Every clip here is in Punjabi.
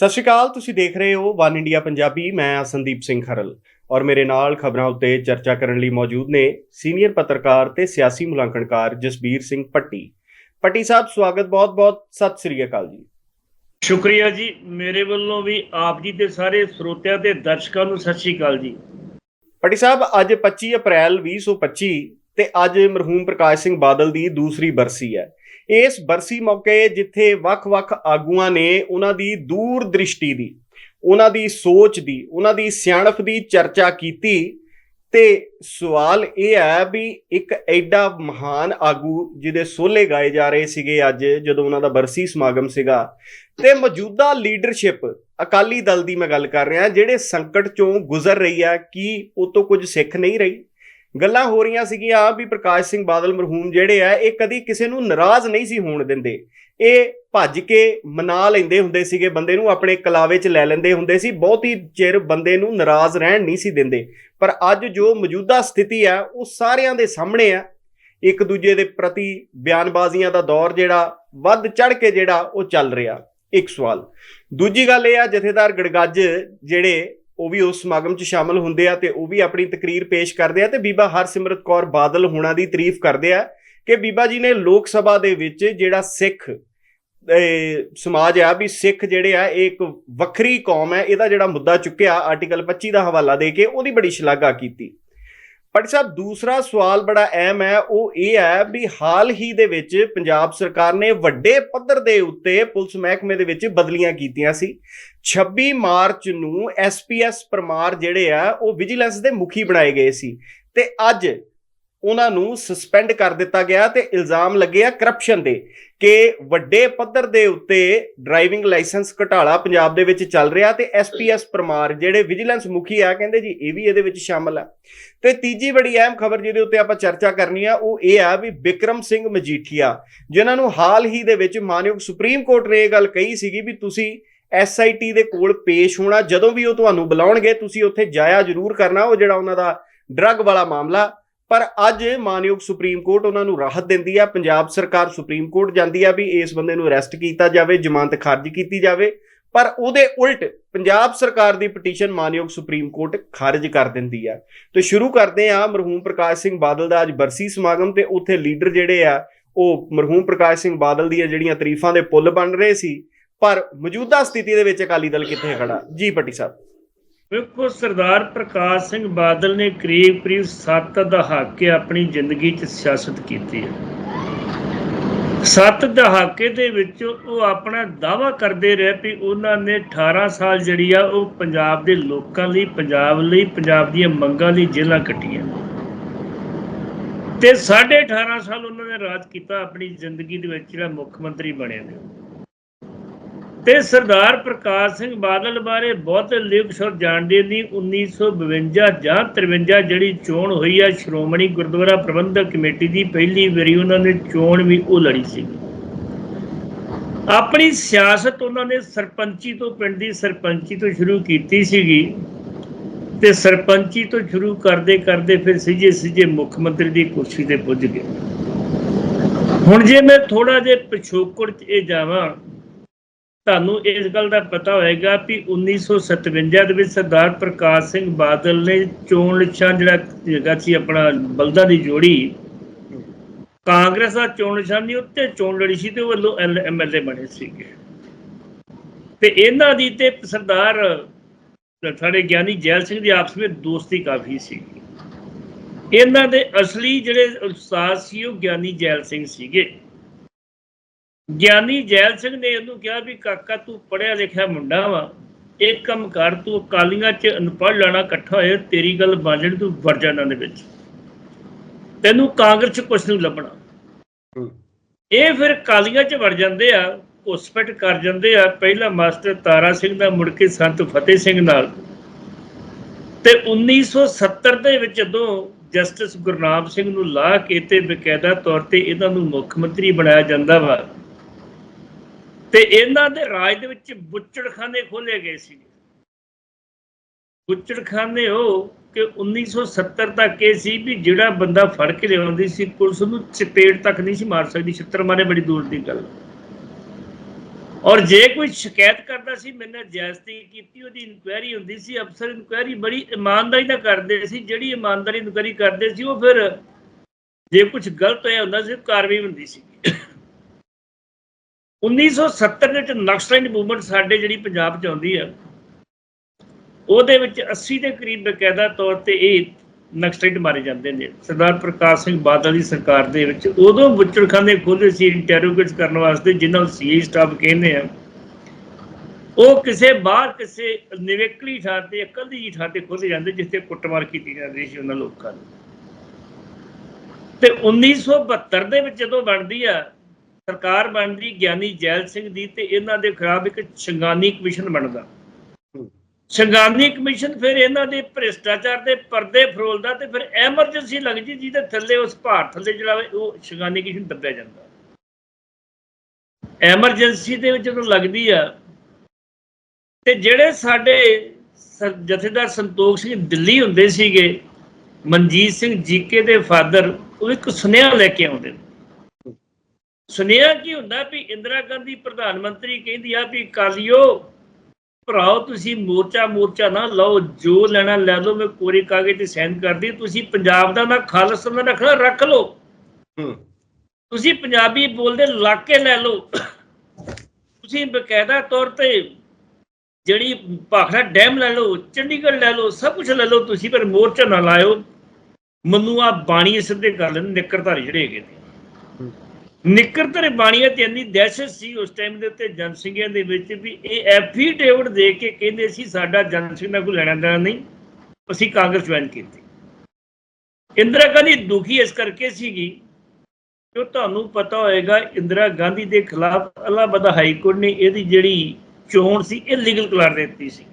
ਸਤਿ ਸ਼੍ਰੀ ਅਕਾਲ ਤੁਸੀਂ ਦੇਖ ਰਹੇ ਹੋ ਵਨ ਇੰਡੀਆ ਪੰਜਾਬੀ ਮੈਂ ਹਾਂ ਸੰਦੀਪ ਸਿੰਘ ਖਰਲ ਔਰ ਮੇਰੇ ਨਾਲ ਖਬਰਾਂ ਉੱਤੇ ਚਰਚਾ ਕਰਨ ਲਈ ਮੌਜੂਦ ਨੇ ਸੀਨੀਅਰ ਪੱਤਰਕਾਰ ਤੇ ਸਿਆਸੀ ਮੁਲਾਂਕਣਕਾਰ ਜਸਬੀਰ ਸਿੰਘ ਪੱਟੀ। ਪੱਟੀ ਸਾਹਿਬ ਸਵਾਗਤ ਬਹੁਤ-ਬਹੁਤ ਸਤਿ ਸ਼੍ਰੀ ਅਕਾਲ ਜੀ। ਸ਼ੁਕਰੀਆ ਜੀ ਮੇਰੇ ਵੱਲੋਂ ਵੀ ਆਪ ਜੀ ਦੇ ਸਾਰੇ ਸਰੋਤਿਆਂ ਤੇ ਦਰਸ਼ਕਾਂ ਨੂੰ ਸਤਿ ਸ਼੍ਰੀ ਅਕਾਲ ਜੀ। ਪੱਟੀ ਸਾਹਿਬ ਅੱਜ 25 ਅਪ੍ਰੈਲ 2025 ਤੇ ਅੱਜ ਮਰਹੂਮ ਪ੍ਰਕਾਸ਼ ਸਿੰਘ ਬਾਦਲ ਦੀ ਦੂਸਰੀ ਬਰਸੀ ਹੈ। ਇਸ ਬਰਸੀ ਮੌਕੇ ਜਿੱਥੇ ਵੱਖ-ਵੱਖ ਆਗੂਆਂ ਨੇ ਉਹਨਾਂ ਦੀ ਦੂਰ ਦ੍ਰਿਸ਼ਟੀ ਦੀ, ਉਹਨਾਂ ਦੀ ਸੋਚ ਦੀ, ਉਹਨਾਂ ਦੀ ਸਿਆਣਪ ਦੀ ਚਰਚਾ ਕੀਤੀ ਤੇ ਸਵਾਲ ਇਹ ਹੈ ਵੀ ਇੱਕ ਐਡਾ ਮਹਾਨ ਆਗੂ ਜਿਹਦੇ ਸੋਲੇ ਗਾਏ ਜਾ ਰਹੇ ਸੀਗੇ ਅੱਜ ਜਦੋਂ ਉਹਨਾਂ ਦਾ ਬਰਸੀ ਸਮਾਗਮ ਸੀਗਾ ਤੇ ਮੌਜੂਦਾ ਲੀਡਰਸ਼ਿਪ ਅਕਾਲੀ ਦਲ ਦੀ ਮੈਂ ਗੱਲ ਕਰ ਰਿਹਾ, ਜਿਹੜੇ ਸੰਕਟ ਚੋਂ ਗੁਜ਼ਰ ਰਹੀ ਹੈ, ਕਿ ਉਹ ਤੋਂ ਕੁਝ ਸਿੱਖ ਨਹੀਂ ਰਹੀ? ਗੱਲਾਂ ਹੋ ਰਹੀਆਂ ਸੀਗੀਆਂ ਵੀ ਪ੍ਰਕਾਸ਼ ਸਿੰਘ ਬਾਦਲ ਮਰਹੂਮ ਜਿਹੜੇ ਆ, ਇਹ ਕਦੀ ਕਿਸੇ ਨੂੰ ਨਾਰਾਜ਼ ਨਹੀਂ ਸੀ ਹੋਣ ਦਿੰਦੇ। ਇਹ ਭੱਜ ਕੇ ਮਨਾ ਲੈਂਦੇ ਹੁੰਦੇ ਸੀਗੇ, ਬੰਦੇ ਨੂੰ ਆਪਣੇ ਕਲਾਵੇ 'ਚ ਲੈ ਲੈਂਦੇ ਹੁੰਦੇ ਸੀ, ਬਹੁਤੀ ਚਿਰ ਬੰਦੇ ਨੂੰ ਨਾਰਾਜ਼ ਰਹਿਣ ਨਹੀਂ ਸੀ ਦਿੰਦੇ। ਪਰ ਅੱਜ ਜੋ ਮੌਜੂਦਾ ਸਥਿਤੀ ਆ, ਉਹ ਸਾਰਿਆਂ ਦੇ ਸਾਹਮਣੇ ਆ। ਇੱਕ ਦੂਜੇ ਦੇ ਪ੍ਰਤੀ ਬਿਆਨਬਾਜ਼ੀਆਂ ਦਾ ਦੌਰ ਜਿਹੜਾ, ਵੱਧ ਚੜ ਕੇ ਜਿਹੜਾ, ਉਹ ਚੱਲ ਰਿਹਾ। ਇੱਕ ਸਵਾਲ। ਦੂਜੀ ਗੱਲ ਇਹ ਆ, ਜਥੇਦਾਰ ਗੜਗੱਜ ਜਿਹੜੇ ਉਹ ਵੀ ਉਸ ਸਮਾਗਮ 'ਚ ਸ਼ਾਮਲ ਹੁੰਦੇ ਆ ਤੇ ਉਹ ਵੀ ਆਪਣੀ ਤਕਰੀਰ ਪੇਸ਼ ਕਰਦੇ ਆ ਤੇ ਬੀਬਾ ਹਰਸਿਮਰਤ ਕੌਰ ਬਾਦਲ ਹੋਣਾ ਦੀ ਤਾਰੀਫ ਕਰਦੇ ਆ ਕਿ ਬੀਬਾ ਜੀ ਨੇ ਲੋਕ ਸਭਾ ਦੇ ਵਿੱਚ ਜਿਹੜਾ ਸਿੱਖ ਸਮਾਜ ਆ ਵੀ ਸਿੱਖ ਜਿਹੜੇ ਆ, ਇਹ ਇੱਕ ਵੱਖਰੀ ਕੌਮ ਹੈ, ਇਹਦਾ ਜਿਹੜਾ ਮੁੱਦਾ ਚੁੱਕਿਆ ਆਰਟੀਕਲ 25 ਦਾ ਹਵਾਲਾ ਦੇ ਕੇ, ਉਹਦੀ ਬੜੀ ਸ਼ਲਾਘਾ ਕੀਤੀ। ਪਰ ਸਾਹਿਬ, ਦੂਸਰਾ ਸਵਾਲ ਬੜਾ ਅਹਿਮ ਹੈ, ਉਹ ਇਹ ਹੈ ਵੀ ਹਾਲ ਹੀ ਦੇ ਵਿੱਚ ਪੰਜਾਬ ਸਰਕਾਰ ਨੇ ਵੱਡੇ ਪੱਧਰ ਦੇ ਉੱਤੇ ਪੁਲਿਸ ਮਹਿਕਮੇ ਦੇ ਵਿੱਚ ਬਦਲੀਆਂ ਕੀਤੀਆਂ ਸੀ। 26 ਮਾਰਚ ਨੂੰ ਐਸਪੀਐਸ ਪਰਮਾਰ ਜਿਹੜੇ ਆ, ਉਹ ਵਿਜੀਲੈਂਸ ਦੇ ਮੁਖੀ ਬਣਾਏ ਗਏ ਸੀ ਤੇ ਅੱਜ ਉਹਨਾਂ ਨੂੰ ਸਸਪੈਂਡ ਕਰ ਦਿੱਤਾ ਗਿਆ ਤੇ ਇਲਜ਼ਾਮ ਲੱਗੇ ਆ ਕਰਪਸ਼ਨ ਦੇ ਕਿ ਵੱਡੇ ਪੱਧਰ ਦੇ ਉੱਤੇ ਡਰਾਈਵਿੰਗ ਲਾਇਸੈਂਸ ਘਟਾਲਾ ਪੰਜਾਬ ਦੇ ਵਿੱਚ ਚੱਲ ਰਿਹਾ ਤੇ ਐਸਪੀਐਸ ਪਰਮਾਰ ਜਿਹੜੇ ਵਿਜੀਲੈਂਸ ਮੁਖੀ ਆ, ਕਹਿੰਦੇ ਜੀ ਇਹ ਵੀ ਇਹਦੇ ਵਿੱਚ ਸ਼ਾਮਲ ਆ। ਤੇ ਤੀਜੀ ਬੜੀ ਅਹਿਮ ਖਬਰ ਜਿਹਦੇ ਉੱਤੇ ਆਪਾਂ ਚਰਚਾ ਕਰਨੀ ਆ, ਉਹ ਇਹ ਆ ਵੀ ਬਿਕਰਮ ਸਿੰਘ ਮਜੀਠੀਆ, ਜਿਨ੍ਹਾਂ ਨੂੰ ਹਾਲ ਹੀ ਦੇ ਵਿੱਚ ਮਾਨਯੋਗ ਸੁਪਰੀਮ ਕੋਰਟ ਨੇ ਇਹ ਗੱਲ ਕਹੀ ਸੀਗੀ ਵੀ ਤੁਸੀਂ ਐਸਆਈਟੀ ਦੇ ਕੋਲ ਪੇਸ਼ ਹੋਣਾ, ਜਦੋਂ ਵੀ ਉਹ ਤੁਹਾਨੂੰ ਬੁਲਾਉਣਗੇ, ਤੁਸੀਂ ਉੱਥੇ ਜਾਇਆ ਜ਼ਰੂਰ ਕਰਨਾ, ਉਹ ਜਿਹੜਾ ਉਹਨਾਂ ਦਾ ਡਰੱਗ ਵਾਲਾ ਮਾਮਲਾ ਪਰ ਅੱਜ ਮਾਨਯੋਗ ਸੁਪਰੀਮ ਕੋਰਟ ਉਹਨਾਂ ਨੂੰ ਰਾਹਤ ਦਿੰਦੀ ਆ। ਪੰਜਾਬ ਸਰਕਾਰ ਸੁਪਰੀਮ ਕੋਰਟ ਜਾਂਦੀ ਆ ਵੀ ਇਸ ਬੰਦੇ ਨੂੰ ਅਰੈਸਟ ਕੀਤਾ ਜਾਵੇ, ਜ਼ਮਾਨਤ ਖਾਰਜ ਕੀਤੀ ਜਾਵੇ। ਪਰ ਉਹਦੇ ਉਲਟ ਪੰਜਾਬ ਸਰਕਾਰ ਦੀ ਪਟੀਸ਼ਨ ਮਾਨਯੋਗ ਸੁਪਰੀਮ ਕੋਰਟ ਖਾਰਜ ਕਰ ਦਿੰਦੀ ਆ। ਤੇ ਸ਼ੁਰੂ ਕਰਦੇ ਆ ਮਰਹੂਮ ਪ੍ਰਕਾਸ਼ ਸਿੰਘ ਬਾਦਲ ਦਾ ਅੱਜ ਬਰਸੀ ਸਮਾਗਮ ਤੇ ਉੱਥੇ ਲੀਡਰ ਜਿਹੜੇ ਆ, ਉਹ ਮਰਹੂਮ ਪ੍ਰਕਾਸ਼ ਸਿੰਘ ਬਾਦਲ ਦੀਆਂ ਜਿਹੜੀਆਂ ਤਾਰੀਫਾਂ ਦੇ ਪੁੱਲ ਬਣ ਰਹੇ ਸੀ। ਪਰ ਮੌਜੂਦਾ ਸਥਿਤੀ ਦੇ ਵਿੱਚ ਅਕਾਲੀ ਦਲ ਕਿੱਥੇ ਖੜਾ? ਜੀ ਪੱਟੀ ਸਾਹਿਬ। ਵੇਖੋ, ਸਰਦਾਰ ਪ੍ਰਕਾਸ਼ ਸਿੰਘ ਬਾਦਲ ਨੇ ਕਰੀਬ ਕਰੀਬ 7 ਦਹਾਕੇ ਆਪਣੀ ਜ਼ਿੰਦਗੀ 'ਚ ਸਿਆਸਤ ਕੀਤੀ ਹੈ। 7 ਦਹਾਕੇ ਦੇ ਵਿੱਚ ਉਹ ਆਪਣਾ ਦਾਵਾ ਕਰਦੇ ਰਹੇ ਵੀ ਉਹਨਾਂ ਨੇ 18 ਸਾਲ ਜਿਹੜੀ ਆ, ਉਹ ਪੰਜਾਬ ਦੇ ਲੋਕਾਂ ਲਈ, ਪੰਜਾਬ ਲਈ, ਪੰਜਾਬ ਦੀਆਂ ਮੰਗਾਂ ਲਈ ਜੇਲ੍ਹਾਂ ਕੱਟੀਆਂ। ਤੇ 18.5 ਸਾਲ ਉਹਨਾਂ ਨੇ ਰਾਜ ਕੀਤਾ, ਆਪਣੀ ਜ਼ਿੰਦਗੀ ਦੇ ਵਿੱਚ ਜਿਹੜਾ ਮੁੱਖ ਮੰਤਰੀ ਬਣੇ ਨੇ ਤੇ ਸਰਦਾਰ ਪ੍ਰਕਾਸ਼ ਸਿੰਘ ਬਾਦਲ ਬਾਰੇ ਬਹੁਤ ਲੋਕ ਸ਼ਰ ਜਾਣਦੇ ਨਹੀਂ 1952 ਜਾਂ 53 ਜਿਹੜੀ ਚੋਣ ਹੋਈ ਆ, ਸ਼੍ਰੋਮਣੀ ਗੁਰਦੁਆਰਾ ਪ੍ਰਬੰਧਕ ਕਮੇਟੀ ਦੀ ਪਹਿਲੀ ਵਾਰੀ ਉਹਨਾਂ ਨੇ ਚੋਣ ਵੀ ਉਹ ਲੜੀ ਸੀ। ਆਪਣੀ ਸਿਆਸਤ ਉਹਨਾਂ ਨੇ ਸਰਪੰਚੀ ਤੋਂ, ਪਿੰਡ ਦੀ ਸਰਪੰਚੀ ਤੋਂ ਸ਼ੁਰੂ ਕੀਤੀ ਸੀਗੀ ਤੇ ਸਰਪੰਚੀ ਤੋਂ ਸ਼ੁਰੂ ਕਰਦੇ ਕਰਦੇ ਫਿਰ ਸਿੱਜੇ ਸਿੱਜੇ ਮੁੱਖ ਮੰਤਰੀ ਦੀ ਕੁਰਸੀ ਤੇ ਪੁੱਜ ਗਏ। ਹੁਣ ਜੇ ਮੈਂ ਥੋੜਾ ਜਿਹਾ ਪਿਛੋਕੜ ਚ ਇਹ ਜਾਵਾਂ ਤੁਹਾਨੂੰ ਇਸ ਗੱਲ ਦਾ ਪਤਾ ਹੋਏਗਾ ਕਿ 1957 ਦੇ ਵਿੱਚ ਸਰਦਾਰ ਪ੍ਰਕਾਸ਼ ਸਿੰਘ ਬਾਦਲ ਨੇ ਚੋਣ ਨਿਸ਼ਾਨ ਜਿਹੜਾ ਹੈਗਾ ਸੀ ਆਪਣਾ ਬਲਦਾ ਦੀ ਜੋੜੀ, ਕਾਂਗਰਸ ਦਾ ਚੋਣ ਨਿਸ਼ਾਨ ਨਹੀਂ ਉੱਤੇ ਚੋਣ ਲੜੀ ਸੀ ਤੇ ਉਹ ਵੱਲੋਂ ਐਮਐਲਏ ਬਣੇ ਸੀਗੇ। ਤੇ ਇਹਨਾਂ ਦੀ ਤੇ ਸਰਦਾਰ ਸਾਡੇ ਗਿਆਨੀ ਜੈਲ ਸਿੰਘ ਦੀ ਆਪਸ ਵਿੱਚ ਦੋਸਤੀ ਕਾਫੀ ਸੀ। ਇਹਨਾਂ ਦੇ ਅਸਲੀ ਜਿਹੜੇ ਉਸਤਾਦ ਸੀ ਉਹ ਗਿਆਨੀ ਜੈਲ ਸਿੰਘ ਸੀਗੇ। ਗਿਆਨੀ ਜੈਲ ਸਿੰਘ ਨੇ ਇਹਨੂੰ ਕਿਹਾ ਵੀ ਕਾਕਾ ਤੂੰ ਪੜਿਆ ਲਿਖਿਆ ਮੁੰਡਾ ਵਾ ਇੱਕ ਕੰਮ ਕਰ ਤੂੰ ਕਾਲੀਆਂ 'ਚ ਅਨਪੜ੍ਹ ਲੈਣਾ ਇਕੱਠਾ ਹੋਏ ਤੇਰੀ ਗੱਲ ਬਾਜਣ ਤੂੰ ਵਰ ਜਾਣਾ ਦੇ ਵਿੱਚ। ਤੈਨੂੰ ਕਾਂਗਰਸ 'ਚ ਨਹੀਂ ਲੱਭਣਾ। ਇਹ ਫਿਰ ਕਾਲੀਆਂ 'ਚ ਵੜ ਜਾਂਦੇ ਆ ਘੁਸਪਟ ਕਰ ਜਾਂਦੇ ਆ ਪਹਿਲਾ ਮਾਸਟਰ ਤਾਰਾ ਸਿੰਘ ਦਾ ਮੁੜ ਕੇ ਸੰਤ ਫਤਿਹ ਸਿੰਘ ਨਾਲ। ਤੇ 1970 ਦੇ ਵਿੱਚ ਜਦੋਂ ਜਸਟਿਸ ਗੁਰਨਾਮ ਸਿੰਘ ਨੂੰ ਲਾ ਕੇ ਤੇ ਬਕਾਇਦਾ ਤੌਰ ਤੇ ਇਹਨਾਂ ਨੂੰ ਮੁੱਖ ਮੰਤਰੀ ਬਣਾਇਆ ਜਾਂਦਾ ਵਾ ਤੇ ਇਹਨਾਂ ਦੇ ਰਾਜ ਦੇ ਵਿੱਚ ਬੁੱਚੜਖਾਨੇ ਖੋਲੇ ਗਏ ਸੀ। ਬੁੱਚੜਖਾਨੇ ਉਹ ਕਿ 1970 ਤੱਕ ਇਹ ਸੀ ਵੀ ਜਿਹੜਾ ਬੰਦਾ ਫੜ ਕੇ ਲਿਆਉਂਦੀ ਸੀ, ਪੁਲਿਸ ਨੂੰ ਚਪੇੜ ਤੱਕ ਨਹੀਂ ਸੀ ਮਾਰ ਸਕਦੀ, ਛਿੱਤਰ ਮਾਰੇ ਬੜੀ ਦੂਰ ਦੀ ਗੱਲ। ਔਰ ਜੇ ਕੋਈ ਸ਼ਿਕਾਇਤ ਕਰਦਾ ਸੀ ਮੈਨੇ ਜਾਇਜ਼ਤੀ ਕੀਤੀ, ਉਹਦੀ ਇਨਕੁਆਇਰੀ ਹੁੰਦੀ ਸੀ, ਅਫਸਰ ਇਨਕੁਆਇਰੀ ਬੜੀ ਇਮਾਨਦਾਰੀ ਨਾਲ ਕਰਦੇ ਸੀ, ਜਿਹੜੀ ਇਮਾਨਦਾਰੀ ਇਨਕੁਆਇਰੀ ਕਰਦੇ ਸੀ, ਉਹ ਫਿਰ ਜੇ ਕੁਝ ਗਲਤ ਹੋਇਆ ਹੁੰਦਾ ਸੀ ਕਾਰਵਾਈ ਹੁੰਦੀ ਸੀ। 1970 ਦੇ ਵਿੱਚ ਨਕਸਲਾਈਟ ਮੂਵਮੈਂਟ ਸਾਡੇ ਜਿਹੜੀ ਪੰਜਾਬ ਚ ਆਉਂਦੀ ਆ, ਉਹਦੇ ਵਿੱਚ 80 ਦੇ ਕਰੀਬ ਬਕਾਇਦਾ ਤੌਰ ਤੇ ਇਹ ਨਕਸਲਾਈਟ ਮਾਰੇ ਜਾਂਦੇ ਨੇ। ਸਰਦਾਰ ਪ੍ਰਕਾਸ਼ ਸਿੰਘ ਬਾਦਲ ਦੀ ਸਰਕਾਰ ਦੇ ਵਿੱਚ ਉਦੋਂ ਬੁੱਚੜਖਾਨੇ ਖੋਲ੍ਹੇ ਸੀ ਇੰਟਰੋਗੇਟ ਕਰਨ ਵਾਸਤੇ ਜਿਨ੍ਹਾਂ ਨੂੰ ਸੀਏ ਸਟਾਫ ਕਹਿੰਦੇ ਆ, ਉਹ ਕਿਸੇ ਬਾਹਰ ਕਿਸੇ ਨਿਵੇਕਲੀ ਥਾਂ ਤੇ ਇਕੱਲੀ ਜਿਹੀ ਥਾਂ ਤੇ ਖੋਲ੍ਹੇ ਜਾਂਦੇ ਜਿੱਥੇ ਕੁੱਟਮਾਰ ਕੀਤੀ ਜਾਂਦੀ ਸੀ ਉਹਨਾਂ ਲੋਕਾਂ ਨੂੰ ਤੇ 1972 ਦੇ ਵਿੱਚ ਜਦੋਂ ਬਣਦੀ ਆ ਸਰਕਾਰ ਬਣਦੀ ਗਿਆਨੀ ਜੈਲ ਸਿੰਘ ਦੀ ਤੇ ਇਹਨਾਂ ਦੇ ਖਿਲਾਫ ਇੱਕ ਸ਼ੰਗਾਨੀ ਕਮਿਸ਼ਨ ਬਣਦਾ। ਸ਼ੰਗਾਨੀ ਕਮਿਸ਼ਨ ਫਿਰ ਇਹਨਾਂ ਦੇ ਭ੍ਰਿਸ਼ਟਾਚਾਰ ਦੇ ਪਰਦੇ ਫਰੋਲਦਾ ਤੇ ਫਿਰ ਐਮਰਜੈਂਸੀ ਲੱਗ ਜੀ ਜਿਹਦੇ ਥੱਲੇ ਉਸ ਭਾਰ ਥੱਲੇ ਜਿਹੜਾ ਉਹ ਸ਼ੰਗਾਨੀ ਕਮਿਸ਼ਨ ਦੱਬਿਆ ਜਾਂਦਾ। ਐਮਰਜੈਂਸੀ ਦੇ ਵਿੱਚ ਜਦੋਂ ਲੱਗਦੀ ਆ ਤੇ ਜਿਹੜੇ ਸਾਡੇ ਜਥੇਦਾਰ ਸੰਤੋਖ ਸਿੰਘ ਦਿੱਲੀ ਹੁੰਦੇ ਸੀਗੇ ਮਨਜੀਤ ਸਿੰਘ ਜੀਕੇ ਦੇ ਫਾਦਰ ਉਹ ਇੱਕ ਸੁਨੇਹਾ ਲੈ ਕੇ ਆਉਂਦੇ ਨੇ। ਸੁਨੇਹਾ ਕੀ ਹੁੰਦਾ ਵੀ ਇੰਦਰਾ ਗਾਂਧੀ ਪ੍ਰਧਾਨ ਮੰਤਰੀ ਕਹਿੰਦੀ ਆ ਵੀ ਕਾਲੀਓ ਭਰਾਓ ਤੁਸੀਂ ਮੋਰਚਾ ਮੋਰਚਾ ਨਾ ਲਓ ਜੋ ਲੈਣਾ ਲੈ ਲਓ ਮੈਂ ਕੋਰੇ ਕਾਗਜ਼ ਤੇ ਸਾਈਨ ਕਰਦੀ ਤੁਸੀਂ ਪੰਜਾਬ ਦਾ ਨਾ ਖਾਲਸਾ ਦਾ ਰੱਖਣਾ ਰੱਖ ਲਓ। ਤੁਸੀਂ ਪੰਜਾਬੀ ਬੋਲਦੇ ਇਲਾਕੇ ਲੈ ਲਓ। ਤੁਸੀਂ ਬਕਾਇਦਾ ਤੌਰ ਤੇ ਜਿਹੜੀ ਭਾਖੜਾ ਡੈਮ ਲੈ ਲਓ ਚੰਡੀਗੜ੍ਹ ਲੈ ਲਓ ਸਭ ਕੁਝ ਲੈ ਲਓ ਤੁਸੀਂ ਪਰ ਮੋਰਚਾ ਨਾ ਲਾਇਓ। ਮੈਨੂੰ ਆ ਬਾਣੀ ਸਿੱਧੇ ਕਰ ਲੈਣ ਨਿੱਕਰਧਾਰੀ ਜਿਹੜੇ ਹੈਗੇ ਨੇ। ਹੂੰ। ਬਾਣੀਆਂ ਤੇ ਇੰਨੀ ਦਹਿਸ਼ਤ ਸੀ ਉਸ ਟਾਈਮ ਦੇ ਉੱਤੇ ਜਨਸਿੰਘਾਂ ਦੇ ਵਿੱਚ ਵੀ ਇਹ ਐਫੀਡੇਵਿਟ ਦੇ ਕੇ ਕਹਿੰਦੇ ਸੀ ਸਾਡਾ ਜਨਸਿੰਘ ਨਾਲ ਕੋਈ ਲੈਣਾ ਦੇਣਾ ਨਹੀਂ, ਅਸੀਂ ਕਾਂਗਰਸ ਜੁਆਇਨ ਕੀਤੀ ਇੰਦਰਾ ਗਾਂਧੀ ਦੁਖੀ ਇਸ ਕਰਕੇ ਸੀਗੀ ਜੋ ਤੁਹਾਨੂੰ ਪਤਾ ਹੋਏਗਾ ਇੰਦਰਾ ਗਾਂਧੀ ਦੇ ਖਿਲਾਫ ਅਲਾਹਾਬਾਦ ਹਾਈ ਕੋਰਟ ਨੇ ਇਹਦੀ ਜਿਹੜੀ ਚੋਣ ਸੀ, ਇਹ ਲੀਗਲ ਕਰਾਰ ਦਿੱਤੀ ਸੀ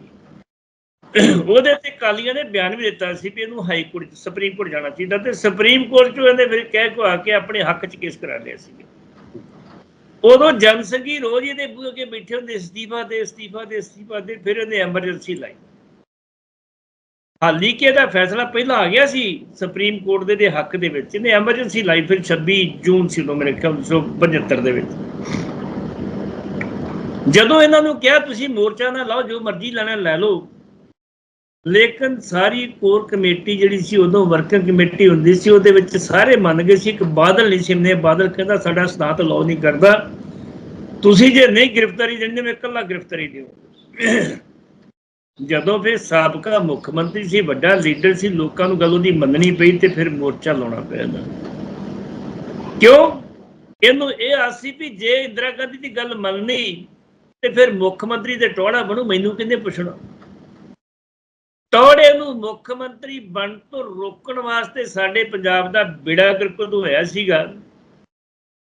ਉਹਦੇ ਤੇ ਕਾਲੀਆਂ ਨੇ ਬਿਆਨ ਵੀ ਦਿੱਤਾ ਸੀ ਵੀ ਇਹਨੂੰ ਹਾਈ ਕੋਰਟ ਸੁਪਰੀਮ ਕੋਰਟ ਜਾਣਾ ਚਾਹੀਦਾ ਤੇ ਸੁਪਰੀਮ ਕੋਰਟ ਚੋਂ ਇਹਨੇ ਫਿਰ ਕਹਿ ਕੋ ਆ ਕੇ ਆਪਣੇ ਹੱਕ 'ਚ ਕੇਸ ਕਰਾ ਲਿਆ ਸੀ। ਉਦੋਂ ਜਨਸੰਘੀ ਰੋਜ਼ ਇਹਦੇ ਬੂਹੇ ਅੱਗੇ ਬੈਠੇ ਹੁੰਦੇ, ਅਸਤੀਫਾ ਦੇ ਅਸਤੀਫਾ ਦੇ ਅਸਤੀਫਾ ਦੇ, ਫਿਰ ਇਹਨੇ ਐਮਰਜੈਂਸੀ ਲਾਈ। ਹਾਲੀ ਕਿ ਇਹਦਾ ਫੈਸਲਾ ਪਹਿਲਾਂ ਆ ਗਿਆ ਸੀ ਸੁਪਰੀਮ ਕੋਰਟ ਦੇ ਦੇ ਹੱਕ ਦੇ ਵਿੱਚ। ਇਹਨੇ ਐਮਰਜੈਂਸੀ ਲਾਈ ਫਿਰ 26 ਜੂਨ ਸੀ ਉਦੋਂ ਮੇਰੇ ਖਿਆਲ 1975 ਦੇ ਵਿੱਚ। ਜਦੋਂ ਇਹਨਾਂ ਨੂੰ ਕਿਹਾ, ਤੁਸੀਂ ਮੋਰਚਾ ਨਾ ਲਾਓ, ਜੋ ਮਰਜ਼ੀ ਲੈਣਾ ਲੈ ਲਓ ਲੇਕਿਨ ਸਾਰੀ ਕੋਰ ਕਮੇਟੀ ਜਿਹੜੀ ਸੀ, ਉਦੋਂ ਵਰਕਿੰਗ ਕਮੇਟੀ ਹੁੰਦੀ ਸੀ, ਉਹਦੇ ਵਿੱਚ ਸਾਰੇ ਮੰਨ ਗਏ ਸੀ ਇੱਕ ਬਾਦਲ ਨਹੀਂ ਸਿਮਨੇ ਬਾਦਲ ਕਹਿੰਦਾ, ਸਾਡਾ ਸਨਾਤ ਲਾਓ ਨਹੀਂ ਕਰਦਾ। ਤੁਸੀਂ ਜੇ ਨਹੀਂ ਗ੍ਰਿਫਤਾਰੀ ਦੇਣੀ ਮੈਂ ਇਕੱਲਾ ਗ੍ਰਿਫਤਾਰੀ ਦਿਓ ਜਦੋਂ ਫਿਰ ਸਾਬਕਾ ਮੁੱਖ ਮੰਤਰੀ ਸੀ, ਵੱਡਾ ਲੀਡਰ ਸੀ, ਲੋਕਾਂ ਨੂੰ ਗੱਲ ਉਹਦੀ ਮੰਨਣੀ ਪਈ ਤੇ ਫਿਰ ਮੋਰਚਾ ਲਾਉਣਾ ਪਿਆ ਕਿਉਂ? ਇਹਨੂੰ ਇਹ ਆਸੀ ਵੀ ਜੇ ਇੰਦਰਾ ਗਾਂਧੀ ਦੀ ਗੱਲ ਮੰਨਣੀ, ਤੇ ਫਿਰ ਮੁੱਖ ਮੰਤਰੀ ਦੇ ਟੋੜਾ ਬਣੂ, ਮੈਨੂੰ ਕਿੰਨੇ ਪੁੱਛਣਾ। ਟੋੜੇ ਨੂੰ ਮੁੱਖ ਮੰਤਰੀ ਬਣ ਤੋਂ ਰੋਕਣ ਵਾਸਤੇ ਸਾਡੇ ਪੰਜਾਬ ਦਾ ਬਿੜਾ ਗਰਕਤ ਹੋਇਆ ਸੀਗਾ।